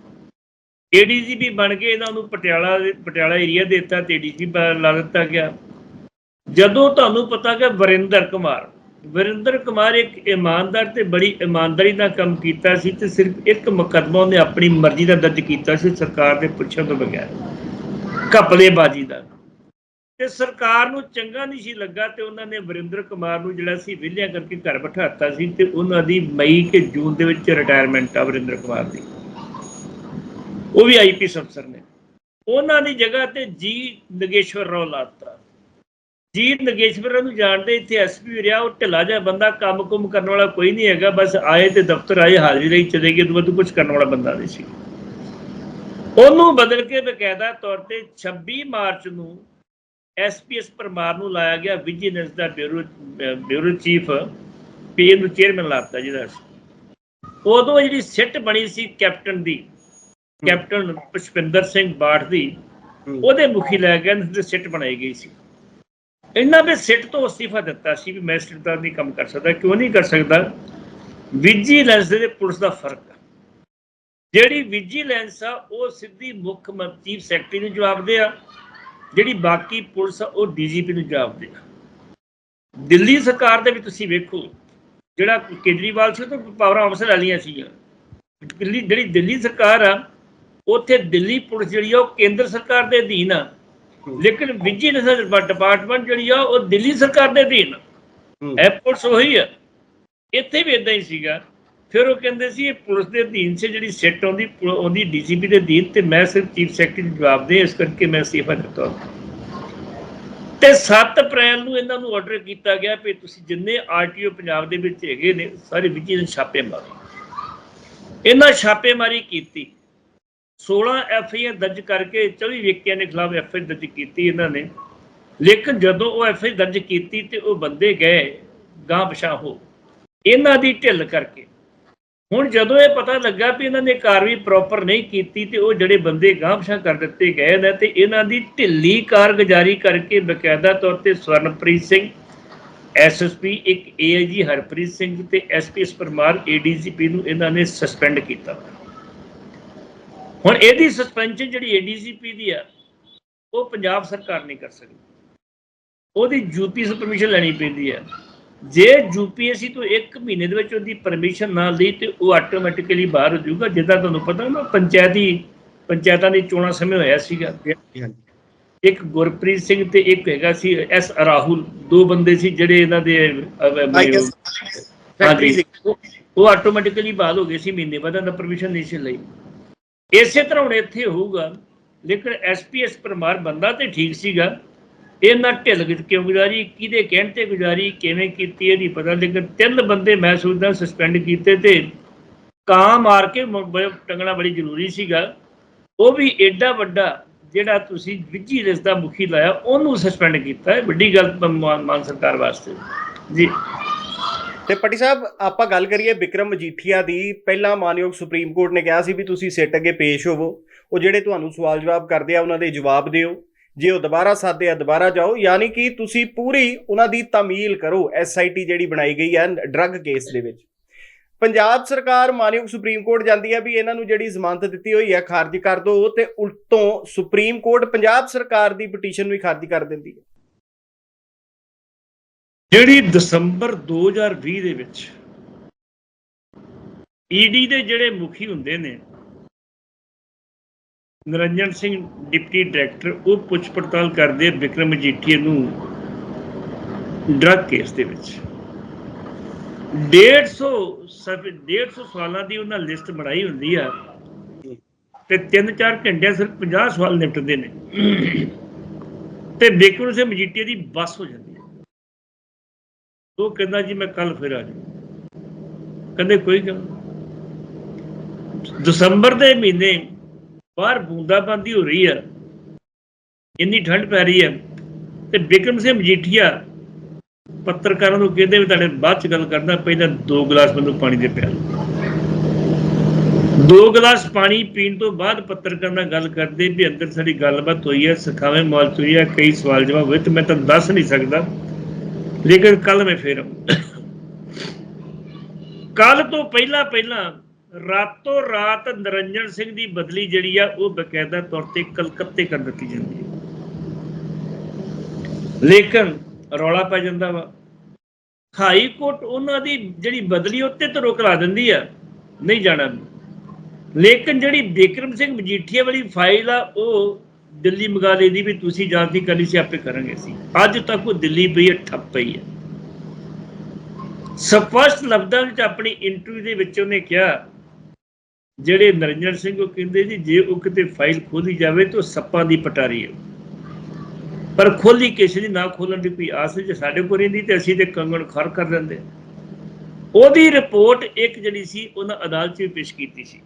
ਏਡੀਜੀਪੀ ਬਣ ਕੇ ਇਹਨਾਂ ਨੂੰ ਪਟਿਆਲਾ ਦੇ- ਪਟਿਆਲਾ ਏਰੀਆ ਦੇ ਦਿੱਤਾ ਤੇ ਏਡੀਜੀਪੀ ਲਾ ਦਿੱਤਾ ਗਿਆ। ਜਦੋਂ ਤੁਹਾਨੂੰ ਪਤਾ ਕਿ ਵਰਿੰਦਰ ਕੁਮਾਰ ਵਰਿੰਦਰ ਕੁਮਾਰ ਇੱਕ ਇਮਾਨਦਾਰ ਤੇ ਬੜੀ ਇਮਾਨਦਾਰੀ ਨਾਲ ਕੰਮ ਕੀਤਾ ਸੀ ਤੇ ਸਿਰਫ ਇੱਕ ਮੁਕੱਦਮਾ ਉਹਨੇ ਆਪਣੀ ਮਰਜ਼ੀ ਦਾ ਦਰਜ ਕੀਤਾ ਸੀ ਸਰਕਾਰ ਦੇ ਪੁੱਛਣ ਤੋਂ ਬਗੈਰ। ਘਪਲੇਬਾਜ਼ੀ ਦਾ। ਤੇ ਸਰਕਾਰ ਨੂੰ ਚੰਗਾ ਨਹੀਂ ਸੀ ਲੱਗਾ ਤੇ ਉਹਨਾਂ ਨੇ ਵਰਿੰਦਰ ਕੁਮਾਰ ਨੂੰ ਜਿਹੜਾ ਸੀ ਵਿਲਿਆ ਕਰਕੇ ਘਰ ਬਿਠਾਤਾ ਸੀ ਤੇ ਉਹਨਾਂ ਦੀ ਮਈ ਕੇ ਜੂਨ ਦੇ ਵਿੱਚ ਰਿਟਾਇਰਮੈਂਟ ਆ ਵਰਿੰਦਰ ਕੁਮਾਰ ਦੀ। ਉਹ ਵੀ ਆਈਪੀਐਸ ਅਫਸਰ ਨੇ। ਉਹਨਾਂ ਦੀ ਜਗ੍ਹਾ ਤੇ ਜੀ ਨਗੇਸ਼ਵਰ ਰਾਓ ਲਾਤਾ ਜੀ ਨਗੇਸ਼ਵਰ ਨੂੰ ਜਾਣਦੇ ਇੱਥੇ ਐਸਪੀ ਰਿਹਾ, ਉਹ ਢਿੱਲਾ ਜਿਹਾ ਬੰਦਾ, ਕੰਮ ਕੁਮ ਕਰਨ ਵਾਲਾ ਕੋਈ ਨਹੀਂ ਹੈਗਾ, ਬਸ ਆਏ ਤੇ ਦਫ਼ਤਰ ਆਏ, ਹਾਜ਼ਰੀ ਲਈ ਚਲੇ ਗਏ ਤੋਂ ਕੁਝ ਕਰਨ ਵਾਲਾ ਬੰਦਾ ਨਹੀਂ ਸੀ। ਉਹਨੂੰ ਬਦਲ ਕੇ ਬਕਾਇਦਾ ਤੌਰ ਤੇ 26 ਮਾਰਚ ਨੂੰ ਐਸਪੀਐਸ ਪਰਮਾਰ ਨੂੰ ਲਾਇਆ ਗਿਆ ਵਿਜੀਲੈਂਸ ਦਾ ਬਿਊਰੋ ਬਿਊਰੋ ਚੀਫ ਪੀਐਮ ਨੂੰ ਚੇਅਰਮੈਨ ਲਾਤਾ ਜਿਹਦਾ ਉਦੋਂ ਜਿਹੜੀ ਸਿੱਟ ਬਣੀ ਸੀ ਕੈਪਟਨ ਦੀ, ਕੈਪਟਨ ਪੁਸ਼ਪਿੰਦਰ ਸਿੰਘ ਬਾਠ ਦੀ, ਉਹਦੇ ਮੁਖੀ ਲੈ ਕੇ ਤੇ ਸਿੱਟ ਬਣਾਈ ਗਈ ਸੀ। ਇਹਨਾਂ ਨੇ ਸਿੱਟ ਤੋਂ ਅਸਤੀਫਾ ਦਿੱਤਾ ਸੀ ਵੀ ਮੈਂ ਸਿੱਟ ਦਾ ਨਹੀਂ ਕੰਮ ਕਰ ਸਕਦਾ, ਕਿਉਂ ਨਹੀਂ ਕਰ ਸਕਦਾ? ਵਿਜੀਲੈਂਸ ਦੇ ਪੁਲਿਸ ਦਾ ਫ਼ਰਕ ਜਿਹੜੀ ਵਿਜੀਲੈਂਸ ਆ, ਉਹ ਸਿੱਧੀ ਮੁੱਖ ਮੰਤਰੀ, ਚੀਫ ਸੈਕਟਰੀ ਨੂੰ ਜਵਾਬ ਦੇ ਆ। ਜਿਹੜੀ ਬਾਕੀ ਪੁਲਿਸ ਉਹ ਡੀਜੀਪੀ ਨੂੰ ਜਵਾਬ ਦੇ ਦਿੱਲੀ ਸਰਕਾਰ ਦੇ ਵਿੱਚ ਤੁਸੀਂ ਵੇਖੋ ਜਿਹੜਾ ਕੇਜਰੀਵਾਲ ਸੀ ਉਹ ਤਾਂ ਪਾਵਰਾਂ ਅਫਸਰ ਵਾਲੀਆਂ ਸੀਗੀਆਂ। ਦਿੱਲੀ ਜਿਹੜੀ ਦਿੱਲੀ ਸਰਕਾਰ ਆ ਉੱਥੇ ਦਿੱਲੀ ਪੁਲਿਸ ਜਿਹੜੀ ਆ ਉਹ ਕੇਂਦਰ ਸਰਕਾਰ ਦੇ ਅਧੀਨ ਆ। ਲੇਕਿਨ ਵਿਜੀਲੈਂਸ ਡਿਪਾਰਟਮੈਂਟ ਜਿਹੜੀ ਆ ਉਹ ਦਿੱਲੀ ਸਰਕਾਰ ਦੇ ਅਧੀਨ। ਇਹ ਪੁਲਿਸ ਉਹੀ ਆ। ਇੱਥੇ ਵੀ ਇਦਾਂ ਹੀ ਸੀਗਾ। ਫਿਰ ਉਹ ਕਹਿੰਦੇ ਸੀ, ਇਹ ਪੁਲਿਸ ਦੇ ਅਧੀਨ ਸੇ, ਜਿਹੜੀ ਸਿੱਟ ਆਉਂਦੀ ਆਉਂਦੀ ਡੀਜੀਪੀ ਦੇ ਅਧੀਨ, ਤੇ ਮੈਂ ਸਿਰਫ ਚੀਫ ਸੈਕਟਰੀ ਜਵਾਬ ਦੇ, ਇਸ ਕਰਕੇ ਮੈਂ ਅਸਤੀਫਾ ਦਿੱਤਾ। ਤੇ 7 ਅਪ੍ਰੈਲ ਨੂੰ ਇਹਨਾਂ ਨੂੰ ਆਰਡਰ ਕੀਤਾ ਗਿਆ ਵੀ ਤੁਸੀਂ ਜਿੰਨੇ ਆਰਟੀਓ ਪੰਜਾਬ ਦੇ ਵਿੱਚ ਹੈਗੇ ਨੇ, ਸਾਰੇ ਵਿਜੀਲੈਂਸ ਛਾਪੇ ਮਾਰੋ ਇਹਨਾਂ ਛਾਪੇਮਾਰੀ ਕੀਤੀ। 16 ਐਫਆਈਆਰ ਦਰਜ ਕਰਕੇ 24 ਵਿਅਕਤੀਆਂ ਦੇ ਖਿਲਾਫ ਐਫਆਈਆਰ ਦਰਜ ਕੀਤੀ ਇਹਨਾਂ ਨੇ। ਲੇਕਿਨ ਜਦੋਂ ਉਹ ਐਫਆਈਆਰ ਦਰਜ ਕੀਤੀ ਤੇ ਉਹ ਬੰਦੇ ਗਏ ਗਾਂ ਪਛਾਂ ਹੋ ਇਹਨਾਂ ਦੀ ਢਿੱਲ ਕਰਕੇ ਹੁਣ ਜਦੋਂ ਇਹ ਪਤਾ ਲੱਗਾ ਵੀ ਇਹਨਾਂ ਨੇ ਕਾਰਵਾਈ ਪ੍ਰੋਪਰ ਨਹੀਂ ਕੀਤੀ ਤੇ ਉਹ ਜਿਹੜੇ ਬੰਦੇ ਗਾਂ ਕਰ ਦਿੱਤੇ ਗਏ ਨੇ ਤੇ ਇਹਨਾਂ ਦੀ ਢਿੱਲੀ ਕਾਰਗੁਜ਼ਾਰੀ ਕਰਕੇ ਬਕਾਇਦਾ ਤੌਰ ਤੇ ਸਵਰਨਪ੍ਰੀਤ ਸਿੰਘ ਐਸਐਸਪੀ ਇੱਕ ਏਆਈਜੀ ਹਰਪ੍ਰੀਤ ਸਿੰਘ ਤੇ ਐਸਪੀਐਸ ਪਰਮਾਰ ਏਡੀਜੀਪੀ ਨੂੰ ਇਹਨਾਂ ਨੇ ਸਸਪੈਂਡ ਕੀਤਾ। ਹੁਣ ਇਹਦੀ ਸਸਪੈਂਸ਼ਨ ਜਿਹੜੀ ਏਡੀਜੀਪੀ ਦੀ ਆ, ਉਹ ਪੰਜਾਬ ਸਰਕਾਰ ਨਹੀਂ ਕਰ ਸਕਦੀ। ਉਹਦੀ ਯੂਪੀ ਤੋਂ ਪਰਮਿਸ਼ਨ ਲੈਣੀ ਪੈਂਦੀ ਹੈ ਜੇ ਯੂਪੀਐਸਸੀ ਤੋਂ 1 ਮਹੀਨੇ ਦੇ ਵਿੱਚ ਉਹਦੀ ਪਰਮਿਸ਼ਨ ਨਾ ਲਈ ਤੇ ਉਹ ਆਟੋਮੈਟਿਕਲੀ ਬਾਹਰ ਹੋ ਜਾਊਗਾ ਜਿੱਦਾਂ ਤੁਹਾਨੂੰ ਪਤਾ ਨਾ ਪੰਚਾਇਤੀ ਪੰਚਾਇਤਾਂ ਦੀ ਚੋਣਾਂ ਸਮੇਂ ਹੋਇਆ ਸੀਗਾ। ਇੱਕ ਗੁਰਪ੍ਰੀਤ ਸਿੰਘ ਤੇ ਇੱਕ ਹੈਗਾ ਸੀ ਐਸ ਰਾਹੁਲ ਦੋ ਬੰਦੇ ਸੀ ਜਿਹੜੇ ਇਹਨਾਂ ਦੇ ਉਹ- ਆਟੋਮੈਟਿਕਲੀ ਬਾਹਰ ਹੋ ਗਏ ਸੀ ਮਹੀਨੇ ਬਾਅਦ ਇਹਨਾਂ ਪਰਮਿਸ਼ਨ ਨਹੀਂ ਸੀ ਲਈ। ਇਸੇ ਤਰ੍ਹਾਂ ਹੁਣ ਇੱਥੇ ਹੋਊਗਾ ਲੇਕਿਨ ਐਸਪੀਐਸ ਪਰਮਾਰ ਬੰਦਾ ਤੇ ਠੀਕ ਸੀਗਾ। ਇਹਨਾਂ ਢਿੱਲ ਗਿ- ਕਿਉਂ ਗੁਜ਼ਾਰੀ? ਕਿਹਦੇ ਕਹਿਣ ਤੇ ਗੁਜ਼ਾਰੀ? ਕਿਵੇਂ ਕੀਤੀ? ਇਹ ਨਹੀਂ ਪਤਾ ਲੇਕਿਨ ਤਿੰਨ ਬੰਦੇ ਮੈਂ ਸੋਚਦਾ ਸਸਪੈਂਡ ਕੀਤੇ ਤੇ ਕਾਂ ਮਾਰ ਕੇ ਟੰਗਣਾ ਬੜੀ ਜ਼ਰੂਰੀ ਸੀਗਾ। ਉਹ ਵੀ ਐਡਾ ਵੱਡਾ ਜਿਹੜਾ ਤੁਸੀਂ ਵਿਜੀਲੈਂਸ ਦਾ ਮੁਖੀ ਲਾਇਆ, ਉਹਨੂੰ ਸਸਪੈਂਡ ਕੀਤਾ। ਹੈ ਵੱਡੀ ਗੱਲ ਮਾਨ ਮਾਨ ਸਰਕਾਰ ਵਾਸਤੇ। ਜੀ। ਤੇ ਪੱਟੀ ਸਾਹਿਬ, ਆਪਾਂ ਗੱਲ ਕਰੀਏ ਵਿਕਰਮ ਮਜੀਠੀਆ ਦੀ। ਪਹਿਲਾਂ ਮਾਨਯੋਗ ਸੁਪਰੀਮ ਕੋਰਟ ਨੇ ਕਿਹਾ ਸੀ ਵੀ ਤੁਸੀਂ ਸਿੱਟ ਅੱਗੇ ਪੇਸ਼ ਹੋਵੋ। ਉਹ ਜਿਹੜੇ ਤੁਹਾਨੂੰ ਸਵਾਲ ਜਵਾਬ ਕਰਦੇ ਆ, ਉਹਨਾਂ ਦੇ ਜਵਾਬ ਦਿਓ। ਜੇ ਉਹ ਦੁਬਾਰਾ ਸਾਦੇ ਆ, ਦੁਬਾਰਾ ਜਾਓ, ਯਾਨੀ ਕਿ ਤੁਸੀਂ ਪੂਰੀ ਉਹਨਾਂ ਦੀ ਤਾਮੀਲ ਕਰੋ ਐਸਆਈਟੀ ਜਿਹੜੀ ਬਣਾਈ ਗਈ ਹੈ ਡਰੱਗ ਕੇਸ ਦੇ ਵਿੱਚ। ਪੰਜਾਬ ਸਰਕਾਰ ਮਾਨਯੋਗ ਸੁਪਰੀਮ ਕੋਰਟ ਜਾਂਦੀ ਹੈ ਵੀ ਇਹਨਾਂ ਨੂੰ ਜਿਹੜੀ ਜ਼ਮਾਨਤ ਦਿੱਤੀ ਹੋਈ ਹੈ, ਖਾਰਜ ਕਰ ਦਿਓ ਤੇ ਉਲਟੋਂ ਸੁਪਰੀਮ ਕੋਰਟ ਪੰਜਾਬ ਸਰਕਾਰ ਦੀ ਪਟੀਸ਼ਨ ਵੀ ਖਾਰਜ ਕਰ ਦਿੰਦੀ ਹੈ। ਜਿਹੜੀ ਦਸੰਬਰ 2020 ਦੇ ਵਿੱਚ ਈਡੀ ਦੇ ਜਿਹੜੇ ਮੁਖੀ ਹੁੰਦੇ ਨੇ ਨਰਿੰਜਨ ਸਿੰਘ ਡਿਪਟੀ ਡਾਇਰੈਕਟਰ ਉਹ ਪੁੱਛ ਪੜਤਾਲ ਕਰਦੇ ਆ ਵਿਕਰਮ ਮਜੀਠੀਆ ਨੂੰ ਡਰੱਗ ਕੇਸ ਦੇ ਵਿੱਚ। 150 150 ਸਵਾਲਾਂ ਦੀ ਉਹਨਾਂ ਲਿਸਟ ਬਣਾਈ ਹੁੰਦੀ ਆ ਤੇ 3-4 ਘੰਟਿਆਂ ਸਿਰਫ 50 ਸਵਾਲ ਨਿਪਟਦੇ ਨੇ ਤੇ ਵਿਕਰਮ ਸਿੰਘ ਮਜੀਠੀਏ ਦੀ ਬੱਸ ਹੋ ਜਾਂਦੀ ਹੈ ਉਹ ਕਹਿੰਦਾ, ਜੀ, ਮੈਂ ਕੱਲ ਫਿਰ ਆ ਜਾਊਂ ਕਹਿੰਦੇ, ਕੋਈ ਗੱਲ ਦਸੰਬਰ ਦੇ ਮਹੀਨੇ ਬਾਹਰ ਬੂੰਦਾਬਾਂਦੀ ਹੋ ਰਹੀ ਆ, ਇੰਨੀ ਠੰਡ ਪੈ ਰਹੀ ਹੈ ਤੇ ਬਿਕਰਮ ਸਿੰਘ ਮਜੀਠੀਆ ਪੱਤਰਕਾਰਾਂ ਨੂੰ ਕਹਿੰਦੇ ਵੀ ਤੁਹਾਡੇ ਬਾਅਦ ਚ ਗੱਲ ਕਰਨਾ ਪਹਿਲਾਂ ਦੋ ਗਲਾਸ ਮੈਨੂੰ ਪਾਣੀ ਦੇ ਪਿਆ ਦੋ ਗਲਾਸ ਪਾਣੀ ਪੀਣ ਤੋਂ ਬਾਅਦ ਪੱਤਰਕਾਰਾਂ ਨਾਲ ਗੱਲ ਕਰਦੇ ਵੀ ਅੰਦਰ ਸਾਡੀ ਗੱਲਬਾਤ ਹੋਈ ਹੈ ਸਿਖਾਵੇਂ ਮੌਲ ਹੋਈ ਹੈ ਕਈ ਸਵਾਲ ਜਵਾਬ ਹੋਏ ਤੇ ਮੈਂ ਤਾਂ ਦੱਸ ਨਹੀਂ ਸਕਦਾ, ਲੇਕਿਨ ਕੱਲ ਮੈਂ ਫੇਰ ਕੱਲ ਤੋਂ ਪਹਿਲਾਂ ਪਹਿਲਾਂ ਰਾਤੋਂ ਰਾਤ ਨਰਿੰਜਨ ਸਿੰਘ ਦੀ ਬਦਲੀ ਜਿਹੜੀ ਆ, ਉਹ ਬਕਾਇਦਾ ਤੌਰ ਤੇ ਕਲਕੱਤੇ ਕਰ ਦਿੱਤੀ ਜਾਂਦੀ ਹੈ। ਲੇਕਿਨ ਰੌਲਾ ਪੈ ਜਾਂਦਾ ਵਾ। ਹਾਈ ਕੋਰਟ ਉਹਨਾਂ ਦੀ ਜਿਹੜੀ ਬਦਲੀ ਉੱਤੇ ਤੋਂ ਰੋਕ ਲਾ ਦਿੰਦੀ ਆ, ਨਹੀਂ ਜਾਣਾ। ਲੇਕਿਨ ਜਿਹੜੀ ਬਿਕਰਮ ਸਿੰਘ ਮਜੀਠੀਆ ਵਾਲੀ ਫਾਈਲ ਆ, ਉਹ ਦਿੱਲੀ ਮੰਗਾ ਦੀ ਵੀ ਤੁਸੀਂ ਜਾਂਦੀ ਕਰਨੀ ਸੀ, ਆਪੇ ਕਰਾਂਗੇ ਸੀ ਅੱਜ ਤੱਕ ਉਹ ਦਿੱਲੀ ਪਈ ਠੱਪ ਪਈ ਹੈ ਸਪਸ਼ਟ ਲਫ਼ਜ਼ਾਂ ਵਿੱਚ ਆਪਣੀ ਇੰਟਰਵਿਊ ਦੇ ਵਿੱਚ ਉਹਨੇ ਕਿਹਾ ਜਿਹੜੇ ਨਰਿੰਦਰ ਸਿੰਘ ਉਹ ਕਹਿੰਦੇ ਜੀ, ਜੇ ਉਹ ਕਿਤੇ ਫਾਈਲ ਖੋਲੀ ਜਾਵੇ ਤਾਂ ਸੱਪਾਂ ਦੀ ਪਟਾਰੀ ਹੈ। ਪਰ ਖੋਲੀ ਕਿਸੇ ਦੀ ਨਾ ਖੋਲਣ ਦੀ ਕੋਈ ਆਸ ਜੇ ਸਾਡੇ ਕੋਲ ਰਹਿੰਦੀ ਤੇ ਅਸੀਂ ਤੇ ਕੰਗਣ ਖਰ ਕਰ ਲੈਂਦੇ। ਉਹਦੀ ਰਿਪੋਰਟ ਇੱਕ ਜਿਹੜੀ ਸੀ, ਉਹਨਾਂ ਅਦਾਲਤ 'ਚ ਵੀ ਪੇਸ਼ ਕੀਤੀ ਸੀ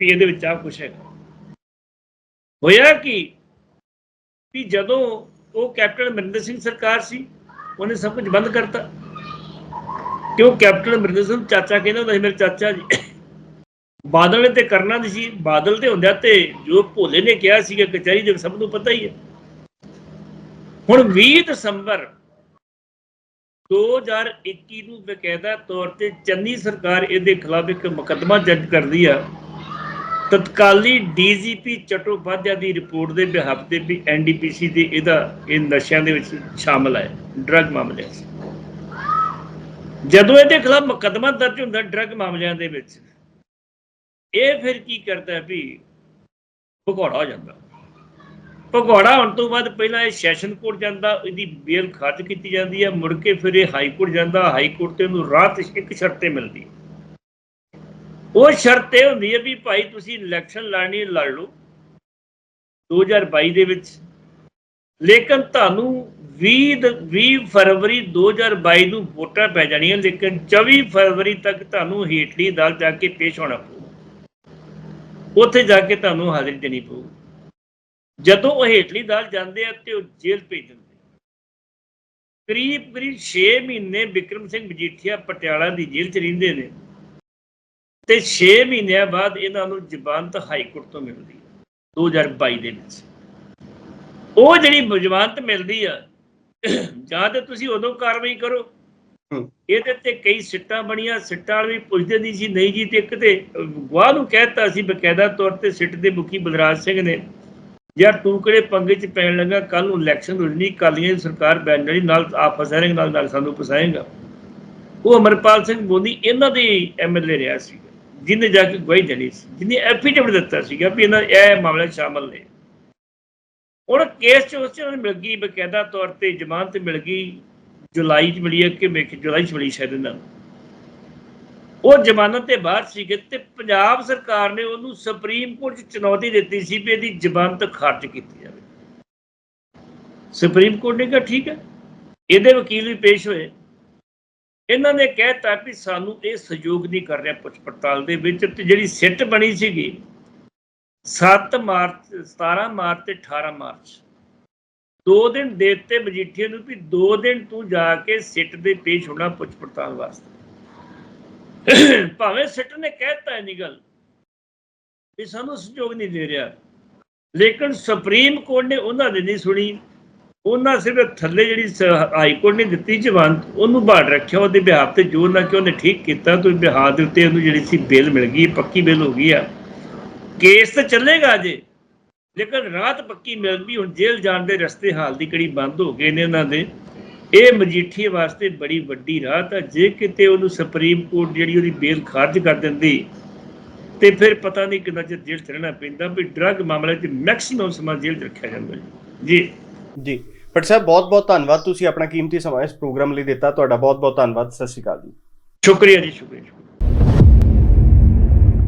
ਵੀ ਇਹਦੇ ਵਿੱਚ ਆ ਕੁਛ ਹੈ ਹੋਇਆ ਕਿ? ਵੀ ਜਦੋਂ ਉਹ ਕੈਪਟਨ ਅਮਰਿੰਦਰ ਸਿੰਘ ਸਰਕਾਰ ਸੀ, ਉਹਨੇ ਸਭ ਕੁਝ ਬੰਦ ਕਰਤਾ। ਕਿਉਂ? ਕੈਪਟਨ ਅਮਰਿੰਦਰ ਸਿੰਘ ਚਾਚਾ ਕਹਿੰਦਾ ਹੁੰਦਾ ਸੀ, ਮੇਰੇ ਚਾਚਾ ਜੀ ਬਾਦਲ ਨੇ ਤੇ ਕਰਨਾ ਨਹੀਂ ਸੀ, ਬਾਦਲ ਤੇ ਹੁੰਦਿਆ ਤੇ ਜੋ ਭੋਲੇ ਨੇ ਕਿਹਾ ਸੀਗਾ, ਕਚਹਿਰੀ ਦੇ ਸਭ ਨੂੰ ਪਤਾ ਹੀ ਹੈ। ਹੁਣ 20 ਦਸੰਬਰ 2021 ਨੂੰ ਬਕਾਇਦਾ ਤੌਰ ਤੇ ਚੰਨੀ ਸਰਕਾਰ ਇਹਦੇ ਖਿਲਾਫ ਇੱਕ ਮੁਕੱਦਮਾ ਦਰਜ ਕਰਦੀ ਆ। ਤਤਕਾਲੀ ਡੀਜੀਪੀ ਚਟੋਪਾਧਿਆ ਦੀ ਰਿਪੋਰਟ ਦੇ ਬਿਹਾਫ ਤੇ ਵੀ ਐਨਡੀਪੀਸੀ ਦੇ ਇਹਦਾ, ਇਹ ਨਸ਼ਿਆਂ ਦੇ ਵਿੱਚ ਸ਼ਾਮਲ ਹੈ ਡਰੱਗ ਮਾਮਲਿਆਂ 'ਚ। ਜਦੋਂ ਇਹਦੇ ਖਿਲਾਫ ਮੁਕੱਦਮਾ ਦਰਜ ਹੁੰਦਾ, ਡਰੱਗ ਮਾਮਲਿਆਂ ਦੇ ਵਿੱਚ। ਇਹ ਫਿਰ ਕੀ ਕਰਦਾ ਵੀ ਭਗੌੜਾ ਹੋ ਜਾਂਦਾ। ਭਗੌੜਾ ਹੋਣ ਤੋਂ ਬਾਅਦ ਪਹਿਲਾਂ ਇਹ ਸੈਸ਼ਨ ਕੋਰਟ ਜਾਂਦਾ, ਇਹਦੀ ਬੇਲ ਖਾਰਜ ਕੀਤੀ ਜਾਂਦੀ ਹੈ, ਮੁੜ ਕੇ ਫਿਰ ਇਹ ਹਾਈ ਕੋਰਟ ਜਾਂਦਾ, ਹਾਈ ਕੋਰਟ ਤੇ ਉਹਨੂੰ ਰਾਤ ਇੱਕ ਸ਼ਰਤ ਤੇ ਮਿਲਦੀ ਉਹ ਸ਼ਰਤ ਇਹ ਹੁੰਦੀ ਹੈ ਵੀ ਭਾਈ ਤੁਸੀਂ ਇਲੈਕਸ਼ਨ ਲੜਨੀ ਲੜ ਲਓ। 2022 ਦੇ ਵਿੱਚ। ਲੇਕਿਨ ਤੁਹਾਨੂੰ 20 ਦ- 20 ਫਰਵਰੀ 2022 ਨੂੰ ਵੋਟਾਂ ਪੈ ਜਾਣੀਆਂ, ਲੇਕਿਨ 24 ਫਰਵਰੀ ਤੱਕ ਤੁਹਾਨੂੰ ਹੇਠਲੀ ਅਦਾਲਤ ਜਾ ਕੇ ਪੇਸ਼ ਹੋਣਾ ਪਊ। ਉੱਥੇ ਜਾ ਕੇ ਤੁਹਾਨੂੰ ਹਾਜ਼ਰੀ ਦੇਣੀ ਪਊ। ਜਦੋਂ ਉਹ ਹੇਠਲੀ ਅਦਾਲਤ ਜਾਂਦੇ ਆ ਤੇ ਉਹ ਜੇਲ੍ਹ ਭੇਜ ਦਿੰਦੇ ਕਰੀਬ ਕਰੀਬ 6 ਮਹੀਨੇ ਵਿਕਰਮ ਸਿੰਘ ਮਜੀਠੀਆ ਪਟਿਆਲਾ ਦੀ ਜੇਲ੍ਹ 'ਚ ਰਹਿੰਦੇ ਨੇ ਤੇ 6 ਮਹੀਨਿਆਂ ਬਾਅਦ ਇਹਨਾਂ ਨੂੰ ਜ਼ਮਾਨਤ ਹਾਈ ਕੋਰਟ ਤੋਂ ਮਿਲਦੀ ਹੈ 2022 ਦੇ ਵਿੱਚ। ਉਹ ਜਿਹੜੀ ਜ਼ਮਾਨਤ ਮਿਲਦੀ ਆ, ਜਾਂ ਤੇ ਤੁਸੀਂ ਉਦੋਂ ਕਾਰਵਾਈ ਕਰੋ ਇਹਦੇ ਤੇ ਕਈ ਸਿੱਟਾਂ ਬਣੀਆਂ, ਸਿੱਟਾਂ ਵਾਲੇ ਵੀ ਪੁੱਛਦੇ ਨਹੀਂ ਸੀ, ਨਹੀਂ ਜੀ ਤੇ ਇੱਕ ਤੇ ਗਵਾਹ ਨੂੰ ਕਹਿਤਾ ਸੀ ਬਕਾਇਦਾ ਤੌਰ ਤੇ ਸਿੱਟ ਦੇ ਮੁਖੀ ਬਲਰਾਜ ਸਿੰਘ ਨੇ, ਯਾਰ ਤੂੰ ਕਿਹੜੇ ਪੰਗੇ 'ਚ ਪੈਣ ਲੱਗਾ ਕੱਲ ਨੂੰ ਇਲੈਕਸ਼ਨ ਹੋਣੀ ਕਾਲੀਆਂ ਦੀ ਸਰਕਾਰ ਬੈਨ ਜਿਹੜੀ ਨਾਲ ਆਪ ਫਸਾਏਗਾ, ਨਾਲ ਨਾਲ ਸਾਨੂੰ ਫਸਾਏਗਾ। ਉਹ ਅਮਰਪਾਲ ਸਿੰਘ ਮੋਦੀ ਇਹਨਾਂ ਦੇ ਐਮਐਲਏ ਰਿਹਾ ਸੀ ਜਿਹਨੇ ਜਾ ਕੇ ਗਵਾਹੀ ਦੇਣੀ ਸੀ, ਜਿਹਨੇ ਐਫੀਡੇਵਿਟ ਦਿੱਤਾ ਸੀਗਾ ਵੀ ਇਹਨਾਂ, ਇਹ ਮਾਮਲੇ ਸ਼ਾਮਲ ਨੇ। ਹੁਣ ਕੇਸ 'ਚ ਉਸ 'ਚ ਨੂੰ ਮਿਲ ਗਈ, ਬਕਾਇਦਾ ਤੌਰ ਤੇ ਜ਼ਮਾਨਤ ਮਿਲ ਗਈ ਜੁਲਾਈ 'ਚ ਮਿਲੀ ਹੈ ਕਿ ਮੇਕ ਜੁਲਾਈ 'ਚ ਮਿਲੀ ਸ਼ਾਇਦ ਇਹਨਾਂ ਨੂੰ। ਉਹ ਜ਼ਮਾਨਤ ਤੇ ਬਾਹਰ ਸੀਗੇ ਤੇ ਪੰਜਾਬ ਸਰਕਾਰ ਨੇ ਉਹਨੂੰ ਸੁਪਰੀਮ ਕੋਰਟ 'ਚ ਚੁਣੌਤੀ ਦਿੱਤੀ ਸੀ ਵੀ ਇਹਦੀ ਜ਼ਮਾਨਤ ਖਾਰਜ ਕੀਤੀ ਜਾਵੇ। ਸੁਪਰੀਮ ਕੋਰਟ ਨੇ ਕਿਹਾ, ਠੀਕ ਹੈ, ਇਹਦੇ ਵਕੀਲ ਵੀ ਪੇਸ਼ ਹੋਏ। ਇਹਨਾਂ ਨੇ ਕਹਿਤਾ ਵੀ ਸਾਨੂੰ ਇਹ ਸਹਿਯੋਗ ਨਹੀਂ ਕਰ ਰਿਹਾ ਪੁੱਛ ਪੜਤਾਲ ਦੇ ਵਿੱਚ ਤੇ ਜਿਹੜੀ ਸਿੱਟ ਬਣੀ ਸੀਗੀ 7 ਮਾਰਚ 17 ਮਾਰਚ ਤੇ 18 ਮਾਰਚ ਦੋ ਦਿਨ ਦੇ ਦਿੱਤੇ ਨੂੰ ਵੀ ਦੋ ਦਿਨ ਤੂੰ ਜਾ ਕੇ ਸਿੱਟ ਦੇ ਪੇਸ਼ ਹੋਣਾ ਪੁੱਛ ਪੜਤਾਲ ਵਾਸਤੇ। ਭਾਵੇਂ ਸਿੱਟ ਨੇ ਕਹਿਤਾ ਨਹੀਂ ਗੱਲ ਵੀ ਸਾਨੂੰ ਸਹਿਯੋਗ ਨਹੀਂ ਦੇ ਰਿਹਾ। ਲੇਕਿਨ ਸੁਪਰੀਮ ਕੋਰਟ ਨੇ ਉਹਨਾਂ ਦੀ ਨਹੀਂ ਸੁਣੀ। ਉਹਨਾਂ ਸਿਰਫ ਥੱਲੇ ਜਿਹੜੀ ਹਾਈ ਕੋਰਟ ਨੇ ਦਿੱਤੀ ਜਵਾਨਤ ਉਹਨੂੰ ਬਾੜ ਰੱਖਿਆ। ਉਹਦੇ ਬਿਹਾਫ ਤੇ ਜੋ ਨਾ ਕਿ ਉਹਨੇ ਠੀਕ ਕੀਤਾ। ਤੇ ਬਿਹਾਫ ਦੇ ਉੱਤੇ ਉਹਨੂੰ ਜਿਹੜੀ ਸੀ ਬੇਲ ਮਿਲ ਗਈ, ਪੱਕੀ ਬੇਲ ਹੋ ਗਈ ਆ। ਕੇਸ ਤਾਂ ਚੱਲੇਗਾ ਅਜੇ। ਲੇਕਿਨ ਰਾਤ ਪੱਕੀ ਮਿਲ ਗਈ ਹੁਣ ਜੇਲ੍ਹ ਜਾਣ ਦੇ ਰਸਤੇ ਹਾਲ ਦੀ ਕੜੀ ਬੰਦ ਹੋ ਗਏ ਨੇ ਇਹਨਾਂ ਦੇ। ਇਹ ਮਜੀਠੀਏ ਵਾਸਤੇ ਬੜੀ ਵੱਡੀ ਰਾਹਤ ਹੈ ਜੇ ਕਿਤੇ ਉਹਨੂੰ ਸੁਪਰੀਮ ਕੋਰਟ ਜਿਹੜੀ ਉਹਦੀ ਬੇਲ ਖਾਰਜ ਕਰ ਦਿੰਦੀ ਤੇ ਫਿਰ ਪਤਾ ਨਹੀਂ ਕਿੰਨਾ ਚਿਰ ਜੇਲ੍ਹ 'ਚ ਰਹਿਣਾ ਪੈਂਦਾ ਵੀ ਡਰੱਗ ਮਾਮਲੇ 'ਚ ਮੈਕਸਿਮਮ ਸਮਾਂ ਜੇਲ੍ਹ 'ਚ ਰੱਖਿਆ ਜਾਂਦਾ ਜੀ ਜੀ। ਜੀ। ਭੱਟ ਸਾਹਿਬ ਬਹੁਤ ਬਹੁਤ ਧੰਨਵਾਦ। ਤੁਸੀਂ ਆਪਣਾ ਕੀਮਤੀ ਸਮਾਂ ਇਸ ਪ੍ਰੋਗਰਾਮ ਲਈ ਦਿੱਤਾ। ਤੁਹਾਡਾ ਬਹੁਤ ਬਹੁਤ ਧੰਨਵਾਦ। ਸਤਿ ਸ਼੍ਰੀ ਅਕਾਲ ਜੀ। ਸ਼ੁਕਰੀਆ ਜੀ ਸ਼ੁਕਰੀਆ।